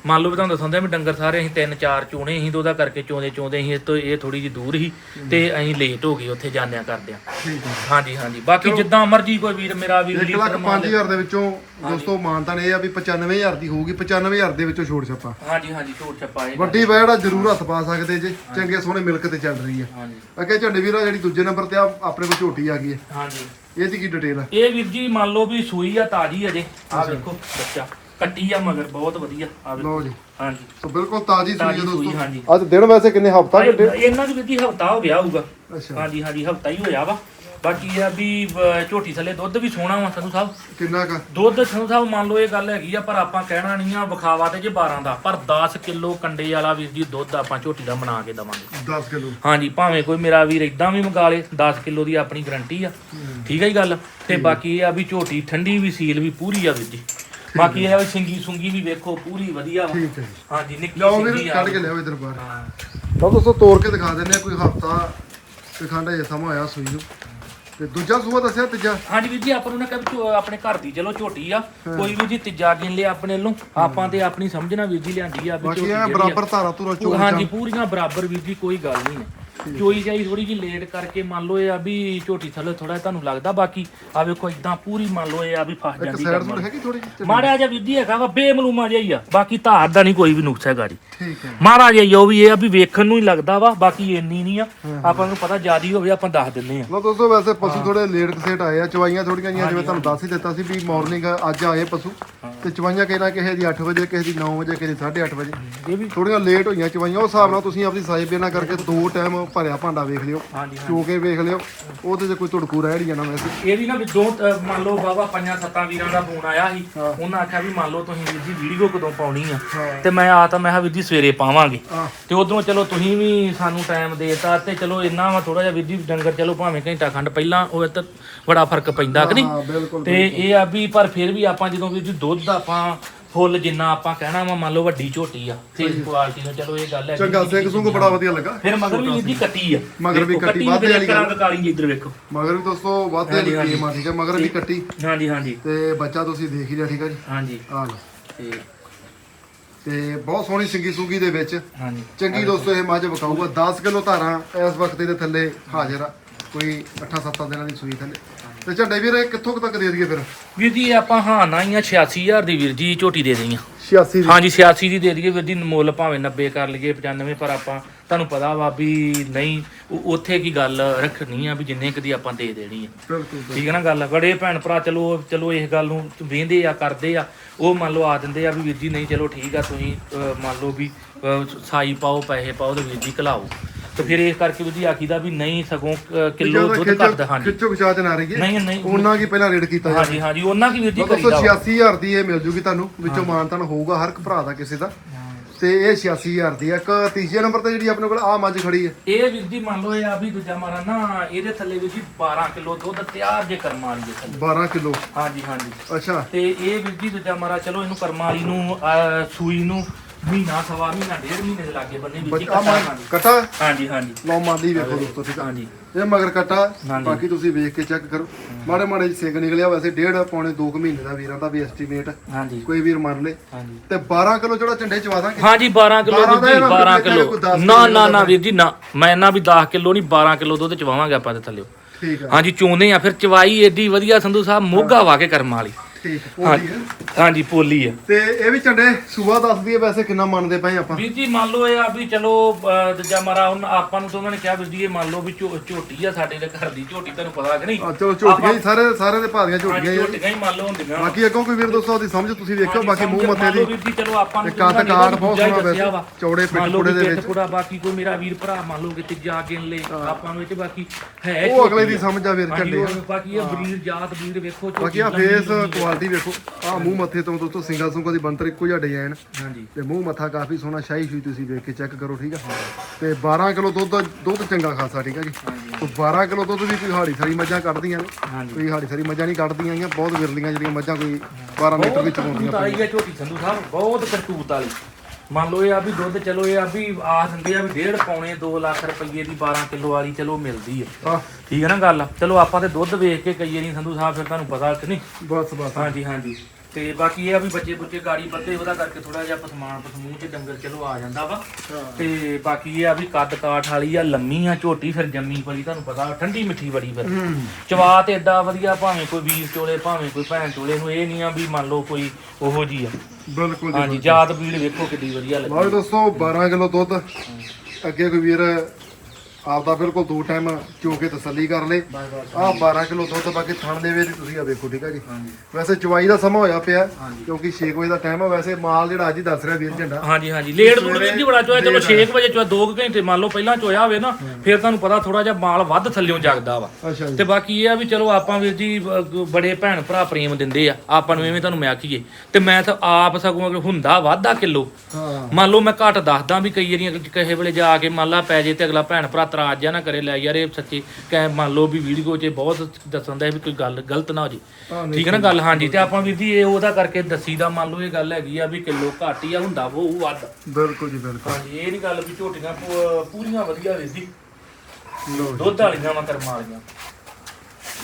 Speaker 2: ਮੰਨ ਲਓ ਵੀ ਤੁਹਾਨੂੰ ਦੱਸਦਾ ਵੀ ਡੰਗਰ ਸਾਰੇ ਅਸੀਂ ਤਿੰਨ ਚਾਰ ਚੋਣੇ ਅਸੀਂ ਤੇ ਉਹਦਾ ਕਰਕੇ ਚੋਂਦੇ ਚੋਂਦੇ ਅਸੀਂ ਇਹ ਤੋਂ ਇਹ ਥੋੜੀ ਜਿਹੀ ਦੂਰ ਸੀ ਤੇ ਅਸੀਂ ਲੇਟ ਹੋ ਗਏ ਉੱਥੇ ਜਾਂਦਿਆਂ ਕਰਦਿਆਂ।
Speaker 1: ਠੀਕ ਆ।
Speaker 2: ਹਾਂਜੀ ਹਾਂਜੀ। ਬਾਕੀ ਜਿੱਦਾਂ ਮਰਜ਼ੀ ਕੋਈ ਵੀਰ ਮੇਰਾ ਵੀਰ
Speaker 1: 1 ਲੱਖ 5000 ਦੇ। ਵਿੱਚੋਂ ਦੋਸਤੋ ਮਾਨਤਾਨ ਇਹ ਆ ਵੀ 95000 ਦੀ ਹੋਊਗੀ 95000 ਦੇ ਵਿੱਚੋਂ ਛੋੜ ਛੱਪਾ।
Speaker 2: ਹਾਂਜੀ ਹਾਂਜੀ ਛੋਟ ਛਪਾ ਇਹ
Speaker 1: ਵੱਡੀ ਵੈੜ ਆ ਜ਼ਰੂਰ ਹੱਥ ਪਾ ਸਕਦੇ ਜੇ ਚੰਗੇ ਸੋਹਣੇ ਮਿਲਕ ਤੇ ਚੱਲ ਰਹੀ ਆ।
Speaker 2: ਹਾਂਜੀ।
Speaker 1: ਅੱਗੇ ਝੰਡੇ ਵੀਰਾ ਜਿਹੜੀ ਦੂਜੇ ਨੰਬਰ ਤੇ ਆ ਆਪਣੇ ਕੋਲ ਝੋਟੀ ਆ ਗਈ ਹੈ
Speaker 2: ਹਾਂਜੀ।
Speaker 1: ਇਹਦੀ ਕੀ ਡਿਟੇਲ ਆ?
Speaker 2: ਇਹ ਵੀਰ ਜੀ ਮੰਨ ਲਓ ਵੀ ਸੂਈ ਆ ਤਾਜੀ ਅਜੇ। ਆ ਵੇਖੋ ਬੱਚਾ। ਕੱਟੀ ਆ ਮਗਰ ਬਹੁਤ ਵਧੀਆ। ਆ ਵੇਖੋ।
Speaker 1: ਲਓ ਜੀ।
Speaker 2: ਹਾਂਜੀ।
Speaker 1: ਸੋ ਬਿਲਕੁਲ ਤਾਜੀ ਸੂਈ
Speaker 2: ਤਾਜੀ
Speaker 1: ਹੈ
Speaker 2: ਸੂਈ
Speaker 1: ਦੋਸਤੋ।
Speaker 2: ਹਾਂਜੀ।
Speaker 1: ਅੱਜ ਦਿਨ ਵੈਸੇ ਕਿੰਨੇ ਹਫਤਾ ਘੱਟੇ
Speaker 2: ਇਹਨਾਂ ਦੀ ਜੀ ਹਫਤਾ ਹੋ ਗਿਆ ਹੋਊਗਾ।
Speaker 1: ਅੱਛਾ।
Speaker 2: ਹਾਂਜੀ ਹਾਂਜੀ ਹਫਤਾ ਹੀ ਹੋਇਆ ਵਾ। ਬਾਕੀ ਇਹ ਆ ਵੀ ਅਹ, ਝੋਟੀ ਥੱਲੇ ਦੁੱਧ ਵੀ ਸੋਹਣਾ ਵਾ ਸੰਧੂ ਸਾਹਿਬ।
Speaker 1: ਕਿੰਨਾ ਕ?
Speaker 2: ਦੁੱਧ ਸੰਧੂ ਸਾਹਿਬ ਮੰਨ ਲਓ ਇਹ ਗੱਲ ਹੈਗੀ ਆ ਪਰ ਆਪਾਂ ਕਹਿਣਾ ਨਹੀਂ ਆ ਵਿਖਾਵਾ ਤੇ ਜੇ 12 ਦਾ। ਪਰ 10 ਕਿਲੋ ਕੰਡੇ ਵਾਲਾ ਵੀਰ ਜੀ ਦੁੱਧ ਆਪਾਂ ਝੋਟੀ ਦਾ ਬਣਾ ਕੇ ਦਵਾਂਗੇ।
Speaker 1: 10 ਕਿਲੋ।
Speaker 2: ਹਾਂਜੀ ਭਾਵੇਂ ਕੋਈ ਮੇਰਾ ਵੀਰ ਇਦਾਂ ਵੀ ਮੰਗਾ ਲੇ 10 ਕਿਲੋ ਦੀ ਆਪਣੀ ਗਰੰਟੀ ਆ। ਠੀਕ ਹੈ ਜੀ ਗੱਲ? ਤੇ ਬਾਕੀ ਇਹ ਆ ਵੀ ਝੋਟੀ ਠੰਡੀ ਵੀ ਸੀਲ ਵੀ ਪੂਰੀ ਆ ਵੀਰ ਜੀ। ਬਾਕੀ ਇਹ ਆ ਵੀ ਸਿੰਗੀ ਸੁੰਗੀ ਵੀ ਵੇਖੋ ਪੂਰੀ ਵਧੀਆ। ਵਾ
Speaker 1: ਠੀਕ ਹੈ ਜੀ।
Speaker 2: ਹਾਂਜੀ ਨਿੱਕੀ
Speaker 1: ਲਓ
Speaker 2: ਸਿੰਗੀ
Speaker 1: ਵੀਰ
Speaker 2: ਆ।
Speaker 1: ਕੱਢ ਕੇ ਲਿਆਓ ਇਧਰ ਬਾਹਰ।
Speaker 2: ਹਾਂ।
Speaker 1: ਲਓ ਦੋਸਤੋ ਤੋੜ ਕੇ ਦਿਖਾ ਦਿੰਦੇ ਆ ਕੋਈ ਹਫਤਾ ਤੇ ਖੰਡ ਜੇ ਸਮਾਂ ਹੋਇਆ ਸੂਈ ਨੂੰ। ਤੇ ਦੂਜਾ ਸੂਆ ਦੱਸਿਆ ਤੀਜਾ?
Speaker 2: ਹਾਂਜੀ ਵੀਰ ਜੀ ਆਪਾਂ ਨੂੰ ਨਾ ਕਦੇ ਆਪਣੇ ਘਰ ਦੀ ਚਲੋ ਝੋਟੀ ਆ। ਕੋਈ ਵੀ ਜੀ ਤੀਜਾ ਗਿਣ ਲਿਆ ਆਪਣੇ ਵੱਲੋਂ। ਆਪਾਂ ਤੇ ਆਪਣੀ ਸਮਝਣਾ ਵੀਰ ਜੀ ਲਿਆਂਦੀ ਆ ਵੀ
Speaker 1: ਬਾਕੀ
Speaker 2: ਝੋਟੀ
Speaker 1: ਇਹ
Speaker 2: ਜਿਹੜੀ ਆ-
Speaker 1: ਬਰਾਬਰ ਧਾਰਾ ਧੂਰਾ ਚੋਣ
Speaker 2: ਹਾਂਜੀ ਪੂਰੀਆਂ ਬਰਾਬਰ ਵੀਰ ਜੀ ਕੋਈ ਗੱਲ ਨਹੀਂ। ਹੈ ਚੋਈ ਜਾਈ ਥੋੜੀ ਜਿਹੀ ਲੇਟ ਕਰਕੇ ਮੰਨ ਲਓ ਇਹ ਆ ਵੀ ਝੋਟੀ ਥੱਲੇ ਥੋੜਾ ਤੁਹਾਨੂੰ ਲੱਗਦਾ ਬਾਕੀ ਆ ਵੇਖੋ ਇਦਾਂ ਪੂਰੀ ਮੰਨ ਲਓ ਇਹ ਆ ਵੀ ਫਸ
Speaker 1: ਇੱਕ
Speaker 2: ਜਾਂਦੀ
Speaker 1: ਸਾਈਡ
Speaker 2: ਕਰਮ
Speaker 1: ਸੂਟ ਹੈਗੀ ਥੋੜੀ ਜਿਹੀ
Speaker 2: ਮਾੜਾ ਜਿਹਾ ਜੀ ਹੈਗਾ ਵਾ ਬੇਮਲੂਮਾ ਜਿਹਾ ਹੀ ਆ ਬਾਕੀ ਧਾਰ ਦਾ ਨਹੀਂ ਕੋਈ ਵੀ ਨੁਕਸ ਹੈਗਾ ਜੀ।
Speaker 1: ਠੀਕ ਹੈ।
Speaker 2: ਮਾੜਾ ਜਿਹਾ ਹੀ ਆ, ਉਹ ਵੀ ਇਹ ਆ ਵੀ ਵੇਖਣ ਨੂੰ ਹੀ ਲੱਗਦਾ ਵਾ ਬਾਕੀ ਇੰਨੀ ਨਹੀਂ ਆ। ਆਪਾਂ ਨੂੰ ਪਤਾ ਜਿਆਦੀ ਹੋਵੇ ਆਪਾਂ ਦੱਸ ਦਿੰਨੇ ਆ
Speaker 1: ਲੋ ਦੋਸਤੋ ਵੈਸੇ ਪਸ਼ੂ ਥੋੜੇ ਲੇਟ ਕਸੇਟ ਆਏ ਆ ਚਵਾਈਆਂ ਥੋੜੀਆਂ ਜਿਹੀਆਂ ਜਿਵੇਂ ਤੁਹਾਨੂੰ ਦੱਸ ਹੀ ਦਿੱਤਾ ਸੀ ਵੀ ਮਾਰਨਿੰਗ ਅੱਜ ਆਏ ਪਸ਼ੂ। ਤੇ ਚਵਾਈਆਂ ਕਿਹਨਾਂ ਕਿਸੇ ਦੀ 8 ਵਜੇ ਕਿਸੇ ਦੀ 9 ਵਜੇ ਕਿਸੇ ਦੀ 8:30 ਵਜੇ।
Speaker 2: ਇਹ ਵੀ
Speaker 1: ਥੋੜੀਆਂ ਲੇਟ ਹੋਈਆਂ ਚਵਾਈਆਂ ਉਸ ਹਿਸਾਬ ਨਾਲ ਤੁਸੀਂ ਆਪਣੀ ਸਾਈਜ਼ ਬੇਨਾ ਕਰਕੇ ਦੋ ਟਾਈਮ ਭਰਿਆ ਭਾਂਡਾ ਵੇਖ ਲਿਓ।
Speaker 2: ਹਾਂਜੀ
Speaker 1: ਚੋ ਕੇ ਵੇਖ ਲਿਓ। ਉਹਦੇ 'ਚ ਕੋਈ ਧੁੜਕੂ ਰਹਿ ਨਹੀਂ ਜਾਣਾ ਵੈਸੇ।
Speaker 2: ਇਹ ਵੀ ਨਾ ਵੀ ਅਹ ਮੰਨ ਲਓ ਬਾਬਾ ਪੰਜਾਂ ਸੱਤਾਂ ਵੀਰਾਂ ਦਾ ਫੋਨ ਆਇਆ ਸੀ। ਉਹਨਾਂ ਆਖਿਆ ਵੀ ਮੰਨ ਲਓ ਤੁਸੀਂ ਵੀਰ ਜੀ ਵੀਡੀਓ ਕਦੋਂ ਪਾਉਣੀ ਆ। ਤੇ ਮੈਂ ਆ ਤਾਂ ਮੈਂ ਕਿਹਾ ਵੀਰ ਜੀ ਸਵੇਰੇ ਪਾਵਾਂਗੇ।
Speaker 1: ਹਾਂ।
Speaker 2: ਤੇ ਉਧਰੋਂ ਚਲੋ ਤੁਸੀਂ ਵੀ ਸਾਨੂੰ ਟਾਈਮ ਦੇਤਾ ਤੇ ਚਲੋ ਇੰਨਾ ਵਾ ਥੋੜਾ ਜਿਹਾ ਵੀਰ ਜੀ ਡੰਗਰ ਚਲੋ ਭਾਵੇਂ ਘੰਟਾ ਖੰਡ ਪਹਿਲਾਂ ਉਹ ਤਾਂ ਬੜਾ ਫ਼ਰਕ ਪੈਂਦਾ ਕਿ ਨਹੀਂ?
Speaker 1: ਹਾਂ ਬਿਲਕੁਲ
Speaker 2: ਤੇ ਇਹ ਆ ਵੀ ਪਰ ਫਿਰ ਵੀ ਆਪਾਂ ਜਦੋਂ ਵੀਰ ਜੀ ਦੁੱਧ ਆਪਾਂ ਫੁੱਲ ਜਿੰਨਾ ਆਪਾਂ ਕਹਿਣਾ ਵਾ ਮੰਨ ਲਓ ਵੱਡੀ ਝੋਟੀ ਆ ਤੇ ਕੁਆਲਿਟੀ ਨੂੰ ਚਲੋ ਇਹ ਗੱਲ ਹੈ
Speaker 1: ਚੰਗਾ ਸਿੰਘ ਸੁੰਗ ਬੜਾ ਵਧੀਆ ਲੱਗਾ।
Speaker 2: ਫਿਰ ਮਗਰ ਵੀ ਜੀ ਕੱਟੀ ਆ।
Speaker 1: ਮਗਰ ਵੀ ਕੱਟੀ, ਵਾਧੇ ਵਾਲੀ
Speaker 2: ਰੰਗ ਕਾਲੀ ਇੱਧਰ ਵੇਖੋ।
Speaker 1: ਮਗਰ ਵੀ ਦੋਸਤੋ ਵਾਧੇ ਦੀ ਗੇਮ ਆ ਠੀਕ ਹੈ ਮਗਰ ਵੀ ਕੱਟੀ।
Speaker 2: ਹਾਂਜੀ ਹਾਂਜੀ।
Speaker 1: ਤੇ ਬੱਚਾ ਤੁਸੀਂ ਦੇਖ ਹੀ ਲਿਆ ਠੀਕ ਹੈ ਜੀ?
Speaker 2: ਹਾਂਜੀ।
Speaker 1: ਆ ਲਓ।
Speaker 2: ਤੇ
Speaker 1: ਤੇ ਬਹੁਤ ਸੋਹਣੀ ਸਿੰਗੀ ਸੁੰਗੀ ਦੇ ਵਿੱਚ।
Speaker 2: ਹਾਂਜੀ।
Speaker 1: ਚੰਗੀ ਦੋਸਤੋ ਇਹ ਮੱਝ ਵਿਕਾਊਗਾ। 10 ਕਿਲੋ ਧਾਰਾਂ ਇਸ ਵਕਤ ਇਹਦੇ ਥੱਲੇ ਹਾਜ਼ਰ ਆ। ਕੋਈ 8-7 ਦਿਨਾਂ ਦੀ ਸੂਈ ਥੱਲੇ। ਤੇ ਝੰਡੇ ਵੀਰ ਇਹ ਕਿੱਥੋਂ ਕੁ ਤੱਕ ਦੇ ਦਈਏ ਫਿਰ?
Speaker 2: ਵੀਰ ਜੀ ਆਪਾਂ ਹਾਂ ਨਾ ਹੀ ਆ 86000 ਦੀ ਵੀਰ ਜੀ ਝੋਟੀ ਦੇ ਦਈਆਂ
Speaker 1: 86 ਦੀ?
Speaker 2: ਹਾਂਜੀ 86 ਦੀ ਦੇ ਦਈਏ ਵੀਰ ਜੀ ਮੁੱਲ ਭਾਵੇਂ 90 ਕਰ ਲਈਏ 95 ਪਰ ਆਪਾਂ ਤੁਹਾਨੂੰ ਪਤਾ ਵਾ ਵੀ ਨਹੀਂ ਉ- ਉੱਥੇ ਕੀ ਗੱਲ ਰੱਖਣੀ ਆ ਵੀ ਜਿੰਨੇ ਕਦੀ ਆਪਾਂ ਦੇ ਦੇਣੀ ਆ।
Speaker 1: ਬਿਲਕੁਲ
Speaker 2: ਠੀਕ ਹੈ ਨਾ ਗੱਲ? ਬੜੇ ਭੈਣ ਭਰਾ ਚਲੋ ਚਲੋ ਇਸ ਗੱਲ ਨੂੰ ਵੇਂਦੇ ਆ ਕਰਦੇ ਆ। ਉਹ ਮੰਨ ਲਓ ਆ ਦਿੰਦੇ ਆ ਵੀ ਵੀਰ ਜੀ ਨਹੀਂ ਚਲੋ ਠੀਕ ਆ ਤੁਸੀਂ ਅਹ, ਮੰਨ ਲਓ ਵੀ ਅਹ, ਸਾਈ ਪਾਓ ਪੈਸੇ ਪਾਓ ਤੇ ਵੀਰ ਜੀ ਘਲਾਓ। ਤੇ ਫਿਰ ਇਸ ਕਰਕੇ ਜੀ ਆਖੀਦਾ ਵੀ ਨਹੀਂ ਸਗੋਂ ਕਿਲੋ ਦੁੱਧ ਘੱਟ ਹਾਂਜੀ।
Speaker 1: ਖਿੱਚੋ ਖਿਚਾਚ ਨਾ ਰਹੀਏ।
Speaker 2: ਨਹੀਂ ਨਹੀਂ
Speaker 1: ਉਹਨਾਂ ਕੀ ਪਹਿਲਾਂ ਰੇਡ ਕੀਤਾ
Speaker 2: ਹਾਂਜੀ ਹਾਂਜੀ ਉਹਨਾਂ ਕੀ ਵੀਰ ਜੀ ਕਰੀਦਾ ਵਾ।
Speaker 1: 86000 ਦੀ ਇਹ ਮਿਲ ਜੂਗੀ ਤੁਹਾਨੂੰ ਵਿੱਚੋਂ ਮਾਨਤਨ ਹੋਊਗਾ ਹਰ ਇੱਕ ਭਰਾ ਦਾ ਕਿਸੇ ਦਾ। ਤੇ ਇਹ 86000 ਦੀ। ਇੱਕ ਤੀਜੇ ਨੰਬਰ ਤੇ ਜਿਹੜੀ ਆਪਣੇ ਕੋਲ ਆ ਮੱਝ ਖੜੀ ਹੈ
Speaker 2: ਇਹ ਵੀਰ ਜੀ ਮੰਨ ਲਓ ਇਹ ਆ ਵੀ ਦੂਜਾ ਮਾਰਾ ਨਾ ਇਹਦੇ ਥੱਲੇ ਵੀਰ ਜੀ 12 ਕਿਲੋ ਦੁੱਧ ਤਿਆਰ ਜੇ ਕਰਮਾਂ ਵਾਲੀ ਦੇ ਥੱਲੇ।
Speaker 1: 12 ਕਿਲੋ।
Speaker 2: ਹਾਂਜੀ ਹਾਂਜੀ।
Speaker 1: ਅੱਛਾ।
Speaker 2: ਤੇ ਇਹ ਵੀਰ ਜੀ ਦੂਜਾ ਮਾਰਾ ਚਲੋ ਇਹਨੂੰ ਕਰਮਾਂ ਵਾਲੀ ਨੂੰ ਅਹ, ਸੂਈ ਨੂੰ ਮਹੀਨਾ ਸਵਾ ਮਹੀਨਾ ਡੇਢ ਮਹੀਨੇ ਦੇ ਲਾਗੇ ਬੰਨੇ ਵੀਰ ਜੀ
Speaker 1: ਆ
Speaker 2: ਕੱਟਾ ਹਾਂਜੀ
Speaker 1: ਕਟਾ?
Speaker 2: ਹਾਂਜੀ ਹਾਂਜੀ।
Speaker 1: ਲਓ ਵੇਖੋ ਦੋਸਤੋ ਠੀਕ ਆ
Speaker 2: ਹਾਂਜੀ।
Speaker 1: ਇਹ ਮਗਰ ਕਟਾ
Speaker 2: ਹਾਂਜੀ।
Speaker 1: ਬਾਕੀ ਤੁਸੀਂ ਵੇਖ ਕੇ ਚੈੱਕ ਕਰੋ। ਮਾੜੇ ਮਾੜੇ ਜਿਹੇ ਸਿੰਘ ਨਿਕਲਿਆ ਵੈਸੇ ਡੇਢ ਪੌਣੇ 2 ਮਹੀਨੇ ਦਾ ਵੀਰਾਂ ਦਾ ਵੀ ਐਸਟੀਮੇਟ
Speaker 2: ਹਾਂਜੀ।
Speaker 1: ਕੋਈ ਵੀਰ ਮੰਨ ਲੇ।
Speaker 2: ਹਾਂਜੀ।
Speaker 1: ਤੇ 12 ਕਿਲੋ ਜਿਹੜਾ ਝੰਡੇ ਚਵਾ ਦਾਂਗੇ।
Speaker 2: ਹਾਂਜੀ 12 ਕਿਲੋ
Speaker 1: 12
Speaker 2: ਵੀਰ ਜੀ
Speaker 1: ਦਾ
Speaker 2: 12
Speaker 1: ਕੋਈ
Speaker 2: ਕਿਲੋ।
Speaker 1: ਦਸ
Speaker 2: ਨਾ
Speaker 1: ਕਿਲੋ
Speaker 2: ਨਾ ਨਾ ਵੀਰ ਜੀ ਨਾ। ਮੈਂ ਨਾ ਵੀ 10 ਕਿਲੋ ਨਹੀਂ 12 ਕਿਲੋ ਦੁੱਧ ਚਵਾਵਾਂਗੇ ਆਪਾਂ ਤੇ ਥੱਲੇ।
Speaker 1: ਠੀਕ ਆ।
Speaker 2: ਹਾਂਜੀ ਚੋਂਦੇ ਆ ਫਿਰ ਚਵਾਈ ਏਡੀ ਵਧੀਆ ਸੰਧੂ ਸਾਹਿਬ ਮੋਗਾ ਵਾ ਕੇ ਕਰਮਾਂ ਵਾਲੀ।
Speaker 1: ਠੀਕ ਹੈ।
Speaker 2: ਹਾਂਜੀ ਪੋਲੀ ਆ
Speaker 1: ਤੇ ਇਹ ਵੀ ਝੰਡੇ ਸੂਆ ਦੱਸਦੀ ਹੈ ਵੈਸੇ ਕਿੰਨਾ ਮੰਨਦੇ ਪਏ ਆਪਾਂ?
Speaker 2: ਵੀਰ ਜੀ ਮੰਨ ਲਓ ਇਹ ਆ ਵੀ ਚਲੋ ਅਹ, ਦੂਜਾ ਮਾਰਾ ਹੁਣ ਆਪਾਂ ਨੂੰ ਤਾਂ ਉਹਨਾਂ ਨੇ ਕਿਹਾ ਵੀਰ ਜੀ ਇਹ ਮੰਨ ਲਓ ਵੀ ਝੋ- ਝੋਟੀ ਆ ਸਾਡੇ ਦੇ ਘਰ ਦੀ ਝੋਟੀ ਤੁਹਾਨੂੰ ਪਤਾ ਕਿ ਨਹੀਂ?
Speaker 1: ਆ ਚਲੋ ਝੋਟੀਆਂ ਹੀ ਸਾਰੇ ਸਾਰੇ ਦੇ ਭਾਦੀਆਂ ਝੋਟੀਆਂ ਹੀ ਆ।
Speaker 2: ਝੋਟੀਆਂ ਹੀ ਮੰਨ ਲਓ ਹੁੰਦੀਆਂ।
Speaker 1: ਬਾਕੀ ਅੱਗੋਂ ਕੋਈ ਵੀਰ ਦੋਸਤੋ ਉਹਦੀ ਸਮਝ ਤੁਸੀਂ ਵੇਖਿਓ ਬਾਕੀ ਮੂੰਹ ਮੱਥੇ
Speaker 2: ਮੰਨ ਲਓ
Speaker 1: ਦੀ।
Speaker 2: ਵੀਰ ਜੀ ਚਲੋ ਆਪਾਂ ਉਹਨਾਂ ਨੇ
Speaker 1: ਕਾਠ ਬਹੁਤ ਸੋਹਣਾ ਵੈਸੇ। ਚੌੜੇ ਪਿੱਠ ਪੁੜੇ ਦੇ ਵਿੱਚ।
Speaker 2: ਪੁੜਾ ਬਾਕੀ ਕੋਈ ਮੇਰਾ ਵੀਰ ਭਰਾ ਮੰਨ ਲਓ ਕਿ ਤੀਜਾ ਗਿਣ ਲੇ ਆਪਾਂ ਨੂੰ ਇਹ ਚ ਬਾਕੀ ਹੈ
Speaker 1: ਉਹ ਅਗਲੇ ਦੀ ਸਮਝ ਆ ਵੀਰ
Speaker 2: ਹਾਂਜੀ,
Speaker 1: ਝੰਡੇ
Speaker 2: ਉਹ ਬਾਕੀ ਇਹ ਬਰੀਡ ਜਾਤ ਬਰੀਡ ਵੇਖੋ
Speaker 1: ਬਾਕੀ ਆ। ਫੇਸ ਕੁਆਲਿਟੀ ਕੁਆਲਿਟੀ ਵੇਖੋ। ਆਹ ਮੂੰਹ ਮੱਥੇ ਤੋਂ ਦੋਸਤੋ ਸਿੰਗਲ ਸੁੰਗਾ ਦੀ ਬੰਤਰ ਇੱਕੋ ਜਿਹਾ ਡਿਜ਼ਾਈਨ
Speaker 2: ਹਾਂਜੀ।
Speaker 1: ਤੇ ਮੂੰਹ ਮੱਥਾ ਕਾਫੀ ਸੋਹਣਾ ਸ਼ਾਹੀ ਸ਼ੂਈ ਤੁਸੀਂ ਵੇਖ ਕੇ ਚੈੱਕ ਕਰੋ ਠੀਕ ਆ? ਤੇ 12 ਕਿਲੋ ਦੁੱਧ ਦੁੱਧ ਚੰਗਾ ਖਾਸਾ ਠੀਕ ਆ ਜੀ? ਤੇ 12 ਕਿਲੋ ਦੁੱਧ ਵੀ ਕੋਈ ਹਾੜੀ ਸਾਰੀ ਮੱਝਾਂ ਕੱਢਦੀਆਂ ਨੇ। ਕੋਈ ਹਾੜੀ ਸਾਰੀ ਮੱਝਾਂ ਨਹੀਂ ਕੱਢਦੀਆਂ ਹੈਗੀਆਂ ਬਹੁਤ ਵਿਰਲੀਆਂ ਜਿਹੜੀਆਂ ਮੱਝਾਂ ਕੋਈ 12 ਲੀਟਰ ਵਿੱਚ ਪਾਉਂਦੀਆਂ
Speaker 2: ਕਰਤੂਤ ਵਾਲੀ ਹੈ ਝੋਟੀ ਸੰਧੂ ਸਾਹਿਬ ਬਹੁਤ ਕਰਤੂਤ ਵਾਲੀ। ਮੰਨ ਲਓ ਇਹ ਆ ਵੀ ਦੁੱਧ ਚਲੋ ਇਹ ਆ ਵੀ ਆ ਦਿੰਦੇ ਆ ਵੀ ਡੇਢ ਪੌਣੇ 2 ਲੱਖ ਰੁਪਏ ਦੀ 12 ਕਿਲੋ ਵਾਲੀ ਚਲੋ ਮਿਲਦੀ ਹਾਂ। ਠੀਕ ਹੈ ਨਾ ਗੱਲ? ਚਲੋ ਆਪਾਂ ਤੇ ਦੁੱਧ ਵੇਖ ਕੇ ਕਈਏ ਨਹੀਂ ਸੰਧੂ ਸਾਹਿਬ ਫਿਰ ਤੁਹਾਨੂੰ ਪਤਾ ਕਿ ਨਹੀਂ?
Speaker 1: ਬਸ ਬਸ।
Speaker 2: ਹਾਂਜੀ ਹਾਂਜੀ। ਤੇ ਬਾਕੀ ਇਹ ਆ ਵੀ ਬੱਚੇ ਬੁੱਚੇ ਗਾੜੀ ਬੱਤੇ ਉਹਦਾ ਕਰਕੇ ਥੋੜਾ ਜਿਹਾ ਪਸਮਾਨ ਪਸਮੂਹ ਚ ਡੰਗਰ ਚਲੋ ਆ ਜਾਂਦਾ ਵਾ। ਤੇ ਬਾਕੀ ਇਹ ਆ ਵੀ ਕੱਦ ਕਾਠ ਵਾਲੀ ਆ ਲੰਮੀ ਆ ਝੋਟੀ ਫਿਰ ਜੰਮੀ ਪਲੀ ਤੁਹਾਨੂੰ ਪਤਾ ਠੰਡੀ ਮਿੱਠੀ ਬੜੀ ਫਿਰ। ਚਵਾ ਤੇ ਏਡਾ ਵਧੀਆ ਭਾਵੇਂ ਕੋਈ ਵੀਰ ਚੋਲੇ ਭਾਵੇਂ ਕੋਈ ਭੈਣ ਚੋਲੇ ਨੂੰ ਇਹ ਨਹੀਂ ਆ ਵੀ ਮੰਨ ਲਓ ਕੋਈ ਉਹੋ ਜੀ ਆ।
Speaker 1: ਬਿਲਕੁਲ ਜੀ
Speaker 2: ਹਾਂਜੀ ਜਾਤ ਬੀੜ ਵੇਖੋ ਕਿੱਡੀ ਵਧੀਆ ਲੱਗੀ।
Speaker 1: ਲਓ ਦੋਸਤੋ 12 ਕਿਲੋ ਦੁੱਧ। ਅੱਗੇ ਕੋਈ ਵੀਰ ਆਪਦਾ ਬਿਲਕੁਲ ਦੋ ਟਾਈਮ ਚੋ ਕੇ ਤਸੱਲੀ ਕਰ ਲੇ ਆਹ 12 ਕਿਲੋ ਦੁੱਧ ਬਾਕੀ ਥਣ ਦੇ ਵਿੱਚ ਤੁਸੀਂ ਆ ਵੇਖੋ ਠੀਕ ਆ ਜੀ?
Speaker 2: ਹਾਂਜੀ।
Speaker 1: ਵੈਸੇ ਚਵਾਈ ਦਾ ਸਮਾਂ ਹੋਇਆ ਪਿਆ। ਕਿਉਂਕਿ 6 ਵਜੇ ਦਾ ਟਾਈਮ ਆ ਵੈਸੇ ਮਾਲ ਜਿਹੜਾ ਅੱਜ ਹੀ ਦੱਸ ਰਿਹਾ ਵੀਰ ਝੰਡਾ।
Speaker 2: ਹਾਂਜੀ ਹਾਂਜੀ। ਲੇਟ ਦੂਰ ਵੀਰ ਜੀ ਬੜਾ ਚੋਇਆ। ਚਲੋ 6 ਵਜੇ ਚੋਇਆ 2 ਘੰਟੇ ਮੰਨ ਲਓ ਪਹਿਲਾਂ ਚੋਇਆ ਹੋਵੇ ਨਾ ਫਿਰ ਤੁਹਾਨੂੰ ਪਤਾ ਥੋੜਾ ਜਿਹਾ ਮਾਲ ਵੱਧ ਥੱਲਿਓਂ ਜਗਦਾ ਵਾ। ਤੇ ਬਾਕੀ ਇਹ ਆ ਵੀ ਚਲੋ ਆਪਾਂ ਵੀਰ ਜੀ ਬੜੇ ਭੈਣ ਭਰਾ ਪ੍ਰੇਮ ਦਿੰਦੇ ਆ। ਆਪਾਂ ਨੂੰ ਐਵੇਂ ਤੁਹਾਨੂੰ ਮੈਂ ਆਖੀਏ। ਤੇ ਮੈਂ ਤਾਂ ਆਪ ਸਗੋਂ ਅਗਰ ਹੁੰਦਾ ਵਾਧਾ ਕਿਲੋ। ਮੰਨ ਲਓ ਮੈਂ ਘੱਟ ਦੱਸਦਾ ਵੀ ਕਈ ਵਾਰੀਆਂ ਕਿਸੇ ਵੇਲੇ ਜਾ ਕੇ ਮੰਨ ਲਾ ਪੈ ਜੇ ਤੇ ਅਗਲਾ ਭੈਣ ਭਰਾ ਤਰਾਜ ਜਾ ਨਾ ਕਰੇ ਲੈ ਯਾਰ ਇਹ ਸੱਚੀ ਕਹਿ ਮੰਨ ਲਓ ਵੀ ਵੀਡੀਓ 'ਚ ਬਹੁਤ ਦੱਸਣ ਦਾ ਵੀ ਕੋਈ ਗੱਲ ਗਲਤ ਨਾ ਹੋ ਜੇ। ਠੀਕ ਹੈ ਨਾ ਗੱਲ? ਹਾਂਜੀ ਤੇ ਆਪਾਂ ਵੀਰ ਜੀ ਇਹ ਉਹਦਾ ਕਰਕੇ ਦੱਸੀਦਾ ਮੰਨ ਲਓ ਇਹ ਗੱਲ ਹੈਗੀ ਆ ਵੀ ਕਿਲੋ ਘੱਟ ਹੀ ਆ ਹੁੰਦਾ ਉਹ ਵੱਧ।
Speaker 1: ਬਿਲਕੁਲ ਜੀ ਬਿਲਕੁਲ।
Speaker 2: ਹਾਂਜੀ ਇਹ ਨਹੀਂ ਗੱਲ ਵੀ ਝੋਟੀਆਂ ਪੂ- ਪੂਰੀਆਂ ਵਧੀਆ ਵੀਰ ਜੀ।
Speaker 1: ਜੀ।
Speaker 2: ਦੁੱਧ ਵਾਲੀਆਂ ਵਾ ਕਰਮ ਵਾਲੀਆਂ।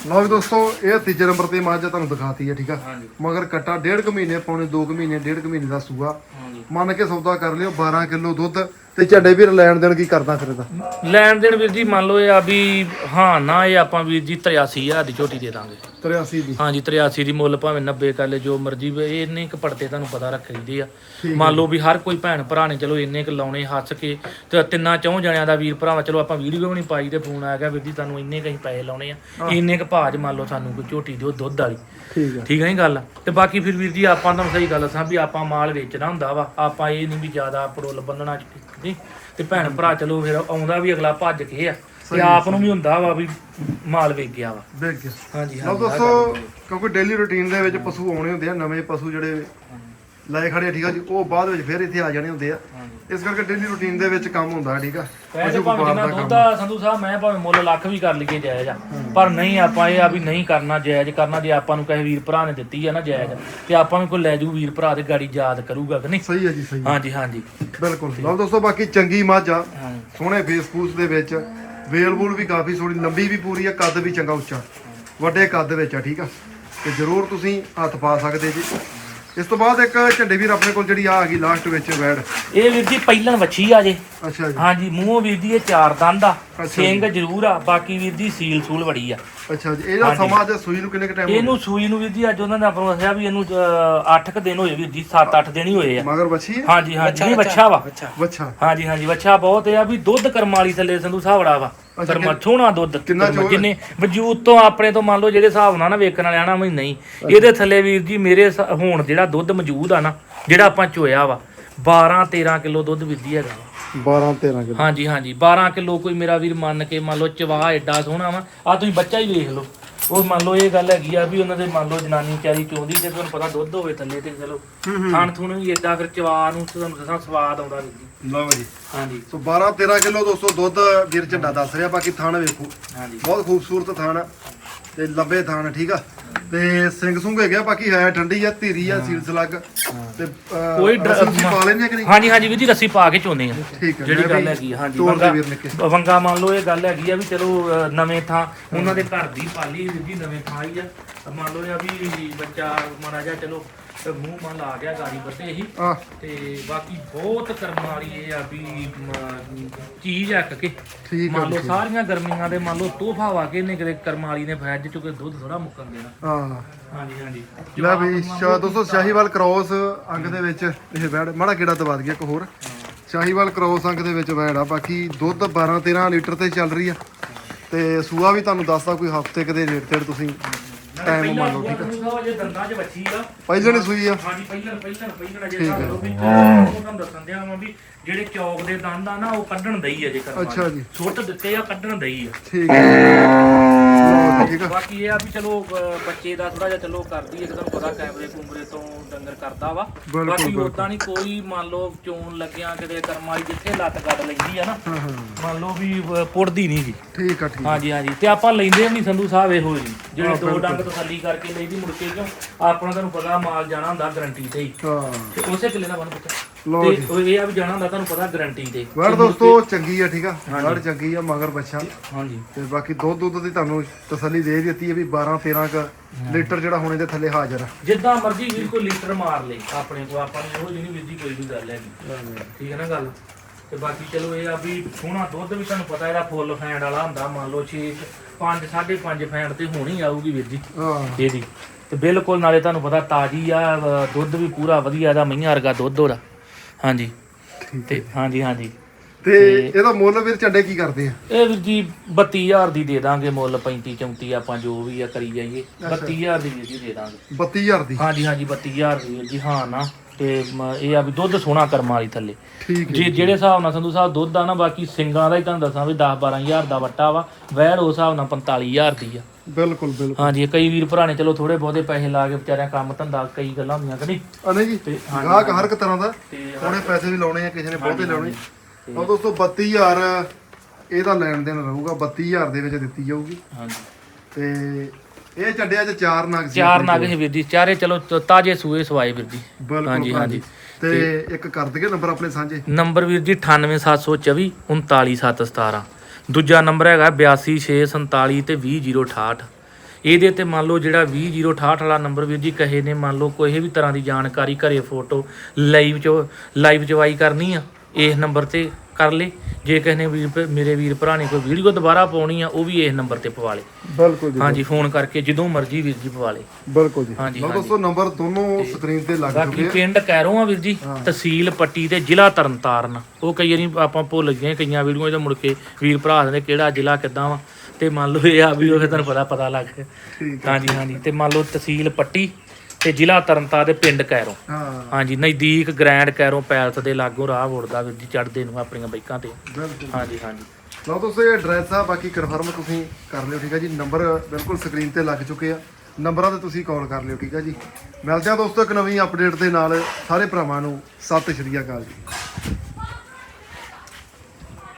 Speaker 1: ਲਓ ਜੀ ਦੋਸਤੋ ਇਹ ਤੀਜੇ ਨੰਬਰ ਤੇ ਮਾਝ ਤੁਹਾਨੂੰ ਦਿਖਾਤੀ ਹੈ ਠੀਕ ਆ?
Speaker 2: ਹਾਂਜੀ।
Speaker 1: ਮਗਰ ਕੱਟਾ ਡੇਢ ਕੁ ਮਹੀਨੇ ਪੌਣੇ 2 ਕੁ ਮਹੀਨੇ ਡੇਢ ਕੁ ਮਹੀਨੇ ਦਾ ਸੂਆ।
Speaker 2: ਹਾਂਜੀ।
Speaker 1: ਮੰਨ ਕੇ ਸੌਦਾ ਕਰ ਲਿਓ 12 ਕਿਲੋ ਦੁੱਧ। ਤੇ ਝੰਡੇ ਵੀਰ ਲੈਣ ਦੇਣ ਕੀ ਕਰਦਾ ਫਿਰ ਇਹਦਾ?
Speaker 2: ਲੈਣ ਦੇਣ ਵੀਰ ਜੀ, ਮੰਨ ਲਓ ਇਹ ਆ ਵੀ ਹਾਂ, ਨਾ ਇਹ ਆਪਾਂ ਵੀਰ ਜੀ 83000 ਦੀ ਝੋਟੀ ਦੇ ਦਾਂਗੇ।
Speaker 1: 83 ਦੀ।
Speaker 2: ਹਾਂਜੀ 83 ਦੀ ਮੁੱਲ ਭਾਵੇਂ 90 ਕਰ ਲੈ ਜੋ ਮਰਜ਼ੀ ਵੇ ਇਹ ਇੰਨੇ ਕ ਪੜਦੇ ਤੁਹਾਨੂੰ ਪਤਾ ਰੱਖੀਦੇ ਆ। ਮੰਨ ਲਓ ਵੀ ਹਰ ਕੋਈ ਭੈਣ ਭਰਾ ਨੇ ਚਲੋ ਇੰਨੇ ਕ ਲਾਉਣੇ ਹੱਸ ਕੇ ਤੇ ਤਿੰਨਾਂ ਚੌਂ ਜਣਿਆਂ ਦਾ ਵੀਰ ਭਰਾਵਾ ਚਲੋ ਆਪਾਂ ਵੀਡੀਓ ਵੀ ਨਹੀਂ ਪਾਈ ਤੇ ਫੋਨ ਆ ਗਿਆ ਵੀਰ ਜੀ ਤੁਹਾਨੂੰ ਇੰਨੇ ਕਹੀਂ ਪੈਸੇ ਲਾਉਣੇ ਆ। ਇੰਨੇ ਕ ਭਾਜ ਮੰਨ ਲਓ ਸਾਨੂੰ ਕੋਈ ਝੋਟੀ ਦਿਓ ਦੁੱਧ ਵਾਲੀ।
Speaker 1: ਠੀਕ ਆ
Speaker 2: ਠੀਕ ਹੈ ਗੱਲ? ਤੇ ਬਾਕੀ ਫਿਰ ਵੀਰ ਜੀ ਆਪਾਂ ਤੁਹਾਨੂੰ ਸਹੀ ਗੱਲ ਦੱਸਾਂ ਵੀ ਆਪਾਂ ਮਾਲ ਵੇਚਣਾ ਹੁੰਦਾ ਵਾ ਆਪਾਂ ਇਹ ਨਹੀਂ ਵੀ ਜ਼ਿਆਦਾ ਪੜੋਲ ਬੰਨਣਾ ਨਹੀਂ ਤੇ ਭੈਣ ਭਰਾ ਚਲੋ ਫਿਰ ਆਉਂਦਾ ਵੀ ਅਗਲਾ ਭੱਜ ਕੇ ਆ। ਤੇ ਆਪ ਨੂੰ ਵੀ ਹੁੰਦਾ ਵਾ ਵੀ ਮਾਲ ਵੇਚ ਗਿਆ ਵਾ।
Speaker 1: ਦੇਖ ਗਿਆ।
Speaker 2: ਹਾਂਜੀ
Speaker 1: ਲਓ
Speaker 2: ਹਾਂਜੀ
Speaker 1: ਦੋਸਤੋ ਕਿਉਂਕਿ ਡੇਲੀ ਰੁਟੀਨ ਦੇ ਵਿੱਚ ਪਸ਼ੂ ਆਉਣੇ ਹੁੰਦੇ ਆ ਨਵੇਂ ਪਸ਼ੂ ਜਿਹੜੇ ਲਾਏ ਖੜੇ ਆ, ਠੀਕ ਆ ਜੀ ਉਹ ਬਾਅਦ ਵਿੱਚ ਫਿਰ ਇੱਥੇ ਆ ਜਾਣੇ ਹੁੰਦੇ ਆ। ਇਸ ਕਰਕੇ ਡੇਲੀ ਰੁਟੀਨ ਦੇ ਵਿੱਚ ਕੰਮ ਹੁੰਦਾ ਠੀਕ ਆ।
Speaker 2: ਪੈਸੇ
Speaker 1: ਪਸ਼ੂ
Speaker 2: ਭਾਵੇਂ
Speaker 1: ਵਪਾਰ
Speaker 2: ਜਿੰਨਾ
Speaker 1: ਦਾ
Speaker 2: ਦੁੱਧ
Speaker 1: ਕੰਮ
Speaker 2: ਆ। ਸੰਧੂ ਸਾਹਿਬ ਮੈਂ ਭਾਵੇਂ ਮੁੱਲ ਲੱਖ ਵੀ ਕਰ ਲਈਏ ਜਾਇਜ਼ ਆ ਪਰ ਨਹੀਂ ਆਪਾਂ ਇਹ ਆ ਵੀ ਨਹੀਂ ਕਰਨਾ ਜਾਇਜ਼ ਕਰਨਾ ਜੇ ਆਪਾਂ ਨੂੰ ਕਹੇ ਵੀਰ ਭਰਾ ਨੇ ਦਿੱਤੀ ਆ ਨਾ ਜਾਇਜ਼ ਤੇ ਆਪਾਂ ਵੀ ਕੋਈ ਲੈ ਜੂ ਵੀਰ ਭਰਾ ਤੇ ਗਾੜੀ ਯਾਦ ਕਰੂਗਾ ਕਿ ਨਹੀਂ?
Speaker 1: ਸਹੀ ਹੈ ਜੀ ਸਹੀ ਹੈ।
Speaker 2: ਹਾਂਜੀ ਹਾਂਜੀ।
Speaker 1: ਬਿਲਕੁਲ। ਲਓ ਦੋਸਤੋ ਬਾਕੀ ਚੰਗੀ ਮੱਝ ਆ ਸੋਹਣੇ ਫੇਸ ਫੂਸ ਦੇ ਵਿੱਚ। ਵੇਲ ਬੂਲ ਵੀ ਕਾਫੀ ਸੋਹਣੀ, ਲੰਬੀ ਵੀ ਪੂਰੀ ਆ, ਕੱਦ ਵੀ ਚੰਗਾ ਉੱਚਾ। ਵੱਡੇ ਕੱਦ ਵਿੱਚ ਆ, ਠੀਕ ਆ? ਤੇ ਜ਼ਰੂਰ ਤੁਸੀਂ ਹੱਥ ਪਾ ਸਕਦੇ ਜੀ। ਇਸ ਤੋਂ ਬਾਅਦ ਇੱਕ ਝੰਡੇ ਵੀਰ ਆਪਣੇ ਕੋਲ ਜਿਹੜੀ ਆ ਆ ਗਈ ਲਾਸਟ ਵਿੱਚ ਵੈੜ।
Speaker 2: ਇਹ ਵੀਰ ਜੀ ਪਹਿਲਣ ਵੱਛੀ ਆ ਜੇ।
Speaker 1: ਅੱਛਾ ਜੀ।
Speaker 2: ਹਾਂਜੀ ਮੂੰਹ ਵੀਰ ਜੀ ਇਹ ਚਾਰ ਦੰਦ ਆ।
Speaker 1: ਅੱਛਾ
Speaker 2: ਸਿੰਘ ਜ਼ਰੂਰ ਆ ਬਾਕੀ ਵੀਰ ਜੀ ਸੀਲ ਸੂਲ ਬੜੀ ਆ।
Speaker 1: ਅੱਛਾ ਜੀ ਇਹਦਾ ਸਮਾਂ ਅੱਜ ਸੂਈ ਨੂੰ ਕਿੰਨੇ ਕ ਟਾਈਮ
Speaker 2: ਇਹਨੂੰ ਸੂਈ ਨੂੰ ਵੀਰ ਜੀ ਅੱਜ ਉਹਨਾਂ ਨੇ ਆਪਾਂ ਨੂੰ ਦੱਸਿਆ ਵੀ ਇਹਨੂੰ 8 ਕ ਦਿਨ ਹੋਏ ਵੀਰ ਜੀ 7-8 ਦਿਨ ਹੀ ਹੋਏ ਆ।
Speaker 1: ਮਗਰ ਬੱਚੀ ਹੈ
Speaker 2: ਹਾਂਜੀ ਹਾਂਜੀ ਨਹੀਂ ਵੱਛਾ ਵਾ।
Speaker 1: ਬੱਚਾ
Speaker 2: ਹਾਂਜੀ ਹਾਂਜੀ ਵੱਛਾ ਬਹੁਤ ਆ ਵੀ ਦੁੱਧ ਕਰਮ ਵਾਲੀ ਥੱਲੇ ਸੰਧੂ ਸਾਵੜਾ ਵਾ।
Speaker 1: ਅੱਛਾ,
Speaker 2: ਕਰਮ ਸੋਹਣਾ ਦੁੱਧ
Speaker 1: ਕਿੰਨਾ
Speaker 2: ਕਰਮ,
Speaker 1: ਚੋਰ?
Speaker 2: ਜਿੰਨੇ ਵਜੂਦ ਤੋਂ ਆਪਣੇ ਤੋਂ ਮੰਨ ਲਓ ਜਿਹੜੇ ਹਿਸਾਬ ਨਾਲ ਨਾ ਵੇਖਣ ਵਾਲੇ ਆਣਾ ਵੀ ਨਹੀਂ। ਇਹਦੇ ਥੱਲੇ ਵੀਰ ਜੀ ਮੇਰੇ ਹੁਣ ਜਿਹੜਾ ਦੁੱਧ ਮੌਜੂਦ ਆ ਨਾ ਜਿਹੜਾ ਆਪਾਂ ਚੋਇਆ ਵਾ 12 13 ਕਿਲੋ ਦੁੱਧ ਵੀਰ ਜੀ ਹੈਗਾ ਵਾ।
Speaker 1: 12 13 ਕਿਲੋ।
Speaker 2: ਹਾਂਜੀ ਹਾਂਜੀ 12 ਕਿਲੋ ਕੋਈ ਮੇਰਾ ਵੀਰ ਮੰਨ ਕੇ ਮੰਨ ਲਓ ਚਵਾ ਐਡਾ ਸੋਹਣਾ ਵਾ। ਆ ਤੁਸੀਂ ਬੱਚਾ ਹੀ ਵੇਖ ਲਓ। ਉਹ ਮੰਨ ਲਓ ਇਹ ਗੱਲ ਹੈਗੀ ਆ ਵੀ ਉਹਨਾਂ ਦੇ ਮੰਨ ਲਓ ਜਨਾਨੀ ਚਾਰੀ ਚੋਂਦੀ ਤੇ ਤੁਹਾਨੂੰ ਪਤਾ ਦੁੱਧ ਹੋਵੇ ਥੱਲੇ ਤੇ ਚਲੋ ਖਾਣ ਥੂਣ ਵੀ ਏਦਾਂ ਫਿਰ ਚਵਾ ਨੂੰ ਤੁਹਾਨੂੰ ਦੱਸਾਂ ਸਵਾਦ ਆਉਂਦਾ ਵੀਰ ਜੀ।
Speaker 1: ਲਓ ਜੀ।
Speaker 2: ਹਾਂਜੀ।
Speaker 1: ਸੋ 12 13 ਕਿਲੋ ਦੋਸਤੋ ਦੁੱਧ ਵੀਰ ਝੰਡਾ ਦੱਸ ਰਿਹਾ ਬਾਕੀ ਥਣ ਵੇਖੋ।
Speaker 2: ਹਾਂਜੀ।
Speaker 1: ਬਹੁਤ ਖੂਬਸੂਰਤ ਥਣ ਆ। ਤੇ ਲੰਬੇ ਥਣ ਠੀਕ ਆ? ਤੇ ਸਿੰਘ ਸੁੰਘ ਹੈਗਾ ਬਾਕੀ ਹੈ ਠੰਡੀ ਆ ਧੀਰੀ ਆ ਸੀਲਸ ਲੱਗ ਤੇ ਅਹ,
Speaker 2: ਕੋਈ ਡਰ-
Speaker 1: ਤੁਸੀਂ ਪਾ ਆ ਕਿ ਨਹੀਂ?
Speaker 2: ਹਾਂਜੀ ਹਾਂਜੀ ਵੀਰ ਜੀ ਰੱਸੀ ਪਾ ਕੇ ਚੋਨੇ ਆ।
Speaker 1: ਠੀਕ
Speaker 2: ਜਿਹੜੀ
Speaker 1: ਮੈਂ
Speaker 2: ਗੱਲ
Speaker 1: ਵੀ
Speaker 2: ਹੈਗੀ ਆ, ਹਾਂਜੀ
Speaker 1: ਤੋਰ ਦੇ
Speaker 2: ਵੰਗਾ ਮੰਨ ਲਓ ਇਹ ਗੱਲ ਹੈਗੀ ਆ ਵੀ ਚਲੋ ਅਹ, ਨਵੇਂ ਥਾਂ ਉਹਨਾਂ ਦੇ ਘਰ ਦੀ ਪਾਲੀ ਵੀਰ ਜੀ ਨਵੇਂ ਥਾਂ ਹੀ ਆ। ਤਾਂ ਮੰਨ ਲਓ ਇਹ ਆ ਵੀ ਬੱਚਾ ਜਿਹਾ ਚਲੋ ਅਹ, ਮੂੰਹ ਮਨ ਲਾ ਗਿਆ ਗਾੜੀ ਬੱਤੇ ਹੀ।
Speaker 1: ਆ
Speaker 2: ਤੇ ਬਾਕੀ ਬਹੁਤ ਕਰਮ ਵਾਲੀ ਇਹ ਆ ਵੀ ਮ, ਚੀਜ਼ ਆ ਕਿ
Speaker 1: ਠੀਕ ਆ
Speaker 2: ਮੰਨ ਲਓ ਸਾਰੀਆਂ ਗਰਮੀਆਂ ਦੇ ਮੰਨ ਲਓ ਤੋਹਫਾ ਵਾ ਕੇ ਇਹਨੇ ਕਿਤੇ ਕਰਮ ਵਾਲੀ ਨੇ ਫੈਜ ਚੁੱਕੇ ਦੁੱਧ ਥੋੜਾ ਮੁੱਕਣ ਦੇਣਾ।
Speaker 1: ਹਾਂ।
Speaker 2: ਹਾਂਜੀ ਹਾਂਜੀ।
Speaker 1: ਲੈ ਵੀ ਸ਼ਾ ਦੋਸਤੋ ਸ਼ਾਹੀਵਾਲ ਕ੍ਰੋਸ ਅੰਗ ਦੇ ਵਿੱਚ ਇਹ ਵੈੜ ਮਾੜਾ ਕਿਹੜਾ ਦਵਾ ਇੱਕ ਹੋਰ। ਸ਼ਾਹੀਵਾਲ ਕ੍ਰੋਸ ਅੰਗ ਦੇ ਵਿੱਚ ਵੈੜ ਆ ਬਾਕੀ ਦੁੱਧ 12 13 ਲੀਟਰ ਤੇ ਚੱਲ ਰਹੀ ਆ। ਤੇ ਸੂਆ ਵੀ ਤੁਹਾਨੂੰ ਦੱਸਦਾ ਕੋਈ ਹਫ਼ਤੇ ਕਦੇ ਰੇਟ ਤੇ ਤੁਸੀਂ ਟਾਈਮ ਮੰਨ ਲਓ ਠੀਕ ਆ।
Speaker 2: ਜੇ ਦੰਦਾਂ 'ਚ ਵੱਛੀ ਆ।
Speaker 1: ਪਹਿਲਾਂ ਨੇ ਸੂਈ ਆ।
Speaker 2: ਹਾਂਜੀ ਪਹਿਲਾਂ ਪਹਿਲਾਂ ਸਾਨੂੰ ਲੋ ਵੀ ਉਹ ਤੁਹਾਨੂੰ ਦੱਸਣ ਦਿਆਂ ਵਾਂ ਵੀ ਜਿਹੜੇ ਚੌਕ ਦੇ ਦੰਦ ਆ ਨਾ ਉਹ ਕੱਢਣ ਦਈ ਆ ਜੇ ਕਰਵਾ
Speaker 1: ਅੱਛਾ ਜੀ।
Speaker 2: ਛੁੱਟ ਦਿੱਤੇ ਆ ਕੱਢਣ ਦਈ ਆ।
Speaker 1: ਠੀਕ ਹੈ ਠੀਕ ਆ।
Speaker 2: ਬਾਕੀ ਇਹ ਆ ਵੀ ਚਲੋ ਅਹ, ਬੱਚੇ ਦਾ ਥੋੜਾ ਜਿਹਾ ਚਲੋ ਕਰਦੀ ਹੈ ਤੁਹਾਨੂੰ ਪਤਾ ਕੈਮਰੇ ਕੁਮਰੇ ਤੋਂ ਡੰਗਰ ਕਰਦਾ ਵਾ।
Speaker 1: ਬਿਲਕੁਲ,
Speaker 2: ਬਾਕੀ
Speaker 1: ਬਿਲਕੁਲ।
Speaker 2: ਉਦਾਂ ਨਹੀਂ ਕੋਈ ਮੰਨ ਲਓ ਚੋਣ ਲੱਗਿਆ ਕਿਤੇ ਕਰਮਾਂ ਵਾਲੀ ਜਿੱਥੇ ਲੱਤ ਕੱਢ ਲੈਂਦੀ ਆ ਨਾ
Speaker 1: ਹਾਂ ਹਾਂ।
Speaker 2: ਮੰਨ ਲਓ ਵੀ ਅਹ, ਪੁੱਟਦੀ ਨਹੀਂ ਗੀ।
Speaker 1: ਠੀਕ ਆ ਠੀਕ ਆ।
Speaker 2: ਹਾਂਜੀ ਹਾਂਜੀ। ਤੇ ਆਪਾਂ ਲੈਂਦੇ ਵੀ ਨਹੀਂ ਸੰਧੂ ਸਾਹਿਬ ਇਹੋ ਜੀ ਜਿਹੜੇ ਦੋ। ਡੰਗ ਤਸੱਲੀ ਕਰਕੇ ਲਈਦੀ ਮੁੜ ਕੇ ਕਿਉਂ? ਆਪਣਾ ਤੁਹਾਨੂੰ ਪਤਾ ਮਾਲ ਜਾਣਾ ਹੁੰਦਾ ਗਰੰਟੀ ਤੇ ਹੀ।
Speaker 1: ਹਾਂ।
Speaker 2: ਤੇ ਉਸੇ ਕਿੱਲੇ ਦਾ ਬਣ ਪੁੱਤ।
Speaker 1: ਲਓ
Speaker 2: ਤੇ
Speaker 1: ਜੀ।
Speaker 2: ਉਹ ਇਹ ਆ ਵੀ ਜਾਣਾ ਹੁੰਦਾ ਤੁਹਾਨੂੰ ਪਤਾ ਗਰੰਟੀ ਤੇ।
Speaker 1: ਵੜ
Speaker 2: ਤੇ ਮੁੜ
Speaker 1: ਦੋਸਤੋ ਚੰਗੀ ਆ ਠੀਕ ਆ?
Speaker 2: ਹਾਂਜੀ।
Speaker 1: ਵੜ ਚੰਗੀ ਆ ਮਗਰ ਬੱਚਾ।
Speaker 2: ਕੇ- ਹਾਂਜੀ।
Speaker 1: ਤੇ ਬਾਕੀ ਦੁੱਧ ਦੁੱਧ ਦੀ ਤੁਹਾਨੂੰ ਤਸੱਲੀ ਦੇ ਦਿੱਤੀ ਹੈ ਵੀ 12 13 ਕ ਲੀਟਰ ਜਿਹੜਾ ਹੁਣ ਇਹਦੇ ਥੱਲੇ ਹਾਜ਼ਰ ਆ।
Speaker 2: ਜਿੱਦਾਂ ਮਰਜ਼ੀ ਵੀਰ ਕੋਈ ਲੀਟਰ ਮਾਰ ਲੇ ਆਪਣੇ ਕੋ ਆਪਾਂ ਨੂੰ ਇਹੋ ਜਿਹੀ ਨਹੀਂ ਵੀਰ ਦੀ ਕੋਈ ਵੀ ਗੱਲ ਹੈਗੀ। ਠੀਕ ਹੈ ਨਾ ਗੱਲ? ਤੇ ਬਾਕੀ ਚਲੋ ਇਹ ਆ ਵੀ ਸੋਹਣਾ ਦੁੱਧ ਵੀ ਤੁਹਾਨੂੰ ਪਤਾ ਇਹਦਾ ਫੁੱਲ ਫੈਂਡ ਵਾਲਾ ਹੁੰਦਾ ਮੰਨ ਲਓ 6 5 5.5 ਫੈਂਡ ਤੇ ਹੋਣੀ ਆਊਗੀ ਵੀਰ ਜੀ।
Speaker 1: ਹਾਂ।
Speaker 2: ਇਹਦੀ। ਤੇ ਬਿਲਕੁਲ ਨਾਲੇ ਤੁਹਾਨੂੰ ਪਤਾ ਤਾਜੀ ਆ ਦੁੱਧ ਵੀ ਪੂਰਾ ਵਧੀਆ ਇਹਦਾ ਮਈਆਂ ਵਰਗਾ ਦੁੱਧ ਉਹਦਾ। ਹਾਂਜੀ। ਤੇ ਹਾਂਜੀ ਹਾਂਜੀ।
Speaker 1: ਤੇ ਇਹਦਾ ਮੁੱਲ ਵੀਰ ਚੱਡੇ ਕੀ ਕਰਦੇ ਆ?
Speaker 2: ਇਹ ਵੀਰ ਜੀ 32000 ਦੀ ਦੇ ਦਾਂਗੇ ਮੁੱਲ 35 34 ਆਪਾਂ ਜੋ ਵੀ ਆ ਕਰੀ ਜਾਈਏ। 32000 ਦੀ ਵੀਰ ਜੀ ਦੇ ਦਾਂਗੇ।
Speaker 1: 32000 ਦੀ?
Speaker 2: ਹਾਂਜੀ ਹਾਂਜੀ 32000 ਦੀ ਵੀਰ ਜੀ ਹਾਂ ਨਾ। ਤੇ ਮ- ਇਹ ਆ ਵੀ ਦੁੱਧ ਸੋਹਣਾ ਕਰਮਾਂ ਵਾਲੀ ਥੱਲੇ।
Speaker 1: ਠੀਕ
Speaker 2: ਜੇ ਜਿਹੜੇ ਹਿਸਾਬ ਨਾਲ ਸੰਧੂ ਸਾਹਿਬ ਦੁੱਧ ਆ ਨਾ ਬਾਕੀ ਸਿੰਗਾਂ ਦਾ ਹੀ ਤੁਹਾਨੂੰ ਦੱਸਾਂ ਵੀ 10 12000 ਦਾ ਵੱਟਾ ਵਾ ਵੈੜ ਉਸ ਹਿਸਾਬ ਨਾਲ 45000 ਦੀ ਆ।
Speaker 1: ਬਿਲਕੁਲ ਬਿਲਕੁਲ।
Speaker 2: ਹਾਂਜੀ ਕਈ ਵੀਰ ਭਰਾ ਨੇ ਚਲੋ ਥੋੜੇ ਬਹੁਤੇ ਪੈਸੇ ਲਾ ਕੇ ਵਿਚਾਰਿਆਂ ਕੰਮ ਧੰਦਾ ਕਈ ਗੱਲਾਂ ਹੁੰਦੀਆਂ ਕਿ ਨਹੀਂ?
Speaker 1: ਅਨੇ ਜੀ ਗਾਹਕ ਹਰ ਇੱਕ ਤਰ੍ਹਾਂ ਦਾ
Speaker 2: ਤੇ
Speaker 1: ਉਹਨੇ ਪੈਸੇ ਵੀ ਲਾਉਣੇ ਆ ਕਿਸੇ ਨੇ ਬਹੁਤੇ ਲਾਉਣੇ। ਉਹ ਦੋਸਤੋ 32000 ਇਹਦਾ ਲੈਣ ਦੇਣ ਰਹੂਗਾ 32000 ਦੇ ਵਿੱਚ ਦਿੱਤੀ ਜਾਊਗੀ।
Speaker 2: ਹਾਂਜੀ।
Speaker 1: ਤੇ ਇਹ ਚੱਡਿਆ ਚ ਚਾਰ ਨਗ ਸੀ
Speaker 2: ਚਾਰ ਨਗ ਹੈ ਵੀਰ ਜੀ ਚਾਰੇ ਚਲੋ ਤਾਜੇ ਸੂਏ ਸਵਾਏ ਵੀਰ ਜੀ। ਹਾਂਜੀ,
Speaker 1: ਹਾਂਜੀ। ਤੇ ਇੱਕ ਕਰ ਦਈਏ ਨੰਬਰ ਆਪਣੇ ਸਾਂਝੇ?
Speaker 2: ਨੰਬਰ ਵੀਰ ਜੀ 98724 39717 ਦੂਜਾ ਨੰਬਰ ਹੈਗਾ 82647 ਤੇ 20068 ਇਹਦੇ ਤੇ ਮੰਨ ਲਓ ਜਿਹੜਾ 20068 ਵਾਲਾ ਨੰਬਰ ਵੀਰ ਜੀ ਕਹੇ ਨੇ ਮੰਨ ਲਓ ਕੋਈ ਵੀ ਤਰ੍ਹਾਂ ਦੀ ਜਾਣਕਾਰੀ ਘਰੇ ਫੋਟੋ ਲਾਈਵ ਚ ਲਾਈਵ ਚਵਾਈ ਕਰਨੀ ਆ ਇਸ ਨੰਬਰ ਤੇ ਕਰ ਲੇ। ਜੇ ਕਿਸੇ ਨੇ ਵੀਰ ਮੇਰੇ ਵੀਰ ਭਰਾ ਨੇ ਕੋਈ ਵੀਡੀਓ ਦੁਬਾਰਾ ਪਾਉਣੀ ਆ ਉਹ ਵੀ ਇਸ ਨੰਬਰ ਤੇ ਪਵਾ ਲੇ।
Speaker 1: ਬਿਲਕੁਲ ਜੀ
Speaker 2: ਹਾਂਜੀ ਫੋਨ ਕਰਕੇ ਜਦੋਂ ਮਰਜ਼ੀ ਵੀਰ ਜੀ ਪਵਾ ਲੇ।
Speaker 1: ਬਿਲਕੁਲ ਜੀ।
Speaker 2: ਹਾਂਜੀ,
Speaker 1: ਲਓ। ਦੋਸਤੋ ਨੰਬਰ ਦੋਨੋਂ ਸਕਰੀਨ ਤੇ ਲੱਗ
Speaker 2: ਬਾਕੀ
Speaker 1: ਚੁੱਕੇ ਆ।
Speaker 2: ਪਿੰਡ ਕੈਰੋਂ ਆ ਵੀਰ ਜੀ ਤਹਿਸੀਲ ਪੱਟੀ ਤੇ ਜ਼ਿਲ੍ਹਾ ਤਰਨਤਾਰਨ। ਉਹ ਕਈ ਵਾਰੀ ਆਪਾਂ ਭੁੱਲ ਗਏ ਕਈਆਂ ਵੀਡੀਓ 'ਚ ਮੁੜ ਕੇ ਵੀਰ ਭਰਾ ਦੇ ਕਿਹੜਾ ਜ਼ਿਲ੍ਹਾ ਕਿੱਦਾਂ ਵਾ। ਤੇ ਮੰਨ ਲਓ ਇਹ ਆ ਵੀ ਉਹ ਤੁਹਾਨੂੰ ਪਤਾ ਪਤਾ ਲੱਗ। ਗਿਆ ਹਾਂਜੀ ਹਾਂਜੀ। ਤੇ ਮੰਨ ਲਓ ਤਹਿਸੀਲ ਪੱਟੀ ਤੇ ਜ਼ਿਲ੍ਹਾ ਤਰਨਤਾਰਨ ਤੇ ਪਿੰਡ ਕੈਰੋਂ।
Speaker 1: ਹਾਂ।
Speaker 2: ਹਾਂਜੀ ਨਜ਼ਦੀਕ ਗ੍ਰੈਂਡ ਕੈਰੋਂ ਪੈਲਸ ਦੇ ਲਾਗੋਂ ਰਾਹ ਵੜਦਾ ਵੀਰ ਜੀ ਚੜਦੇ ਨੂੰ ਆਪਣੀਆਂ ਬਾਈਕਾਂ ਤੇ।
Speaker 1: ਬਿਲਕੁਲ।
Speaker 2: ਹਾਂਜੀ ਹਾਂਜੀ।
Speaker 1: ਲਓ ਦੋਸਤੋ ਇਹ ਐਡਰੈਸ ਆ ਬਾਕੀ ਕਨਫਰਮ ਤੁਸੀਂ ਕਰ ਲਿਓ ਠੀਕ ਹੈ ਜੀ? ਨੰਬਰ ਬਿਲਕੁਲ ਸਕਰੀਨ ਤੇ ਲੱਗ ਚੁੱਕੇ ਆ। ਨੰਬਰਾਂ ਤੇ ਤੁਸੀਂ ਕਾਲ ਕਰ ਲਿਓ ਠੀਕ ਹੈ ਜੀ? ਮਿਲਦੇ ਆ ਦੋਸਤੋ ਇੱਕ ਨਵੀਂ ਅਪਡੇਟ ਦੇ ਨਾਲ ਸਾਰੇ ਭਰਾਵਾਂ ਨੂੰ ਸਤਿ ਸ਼੍ਰੀ ਅਕਾਲ ਜੀ।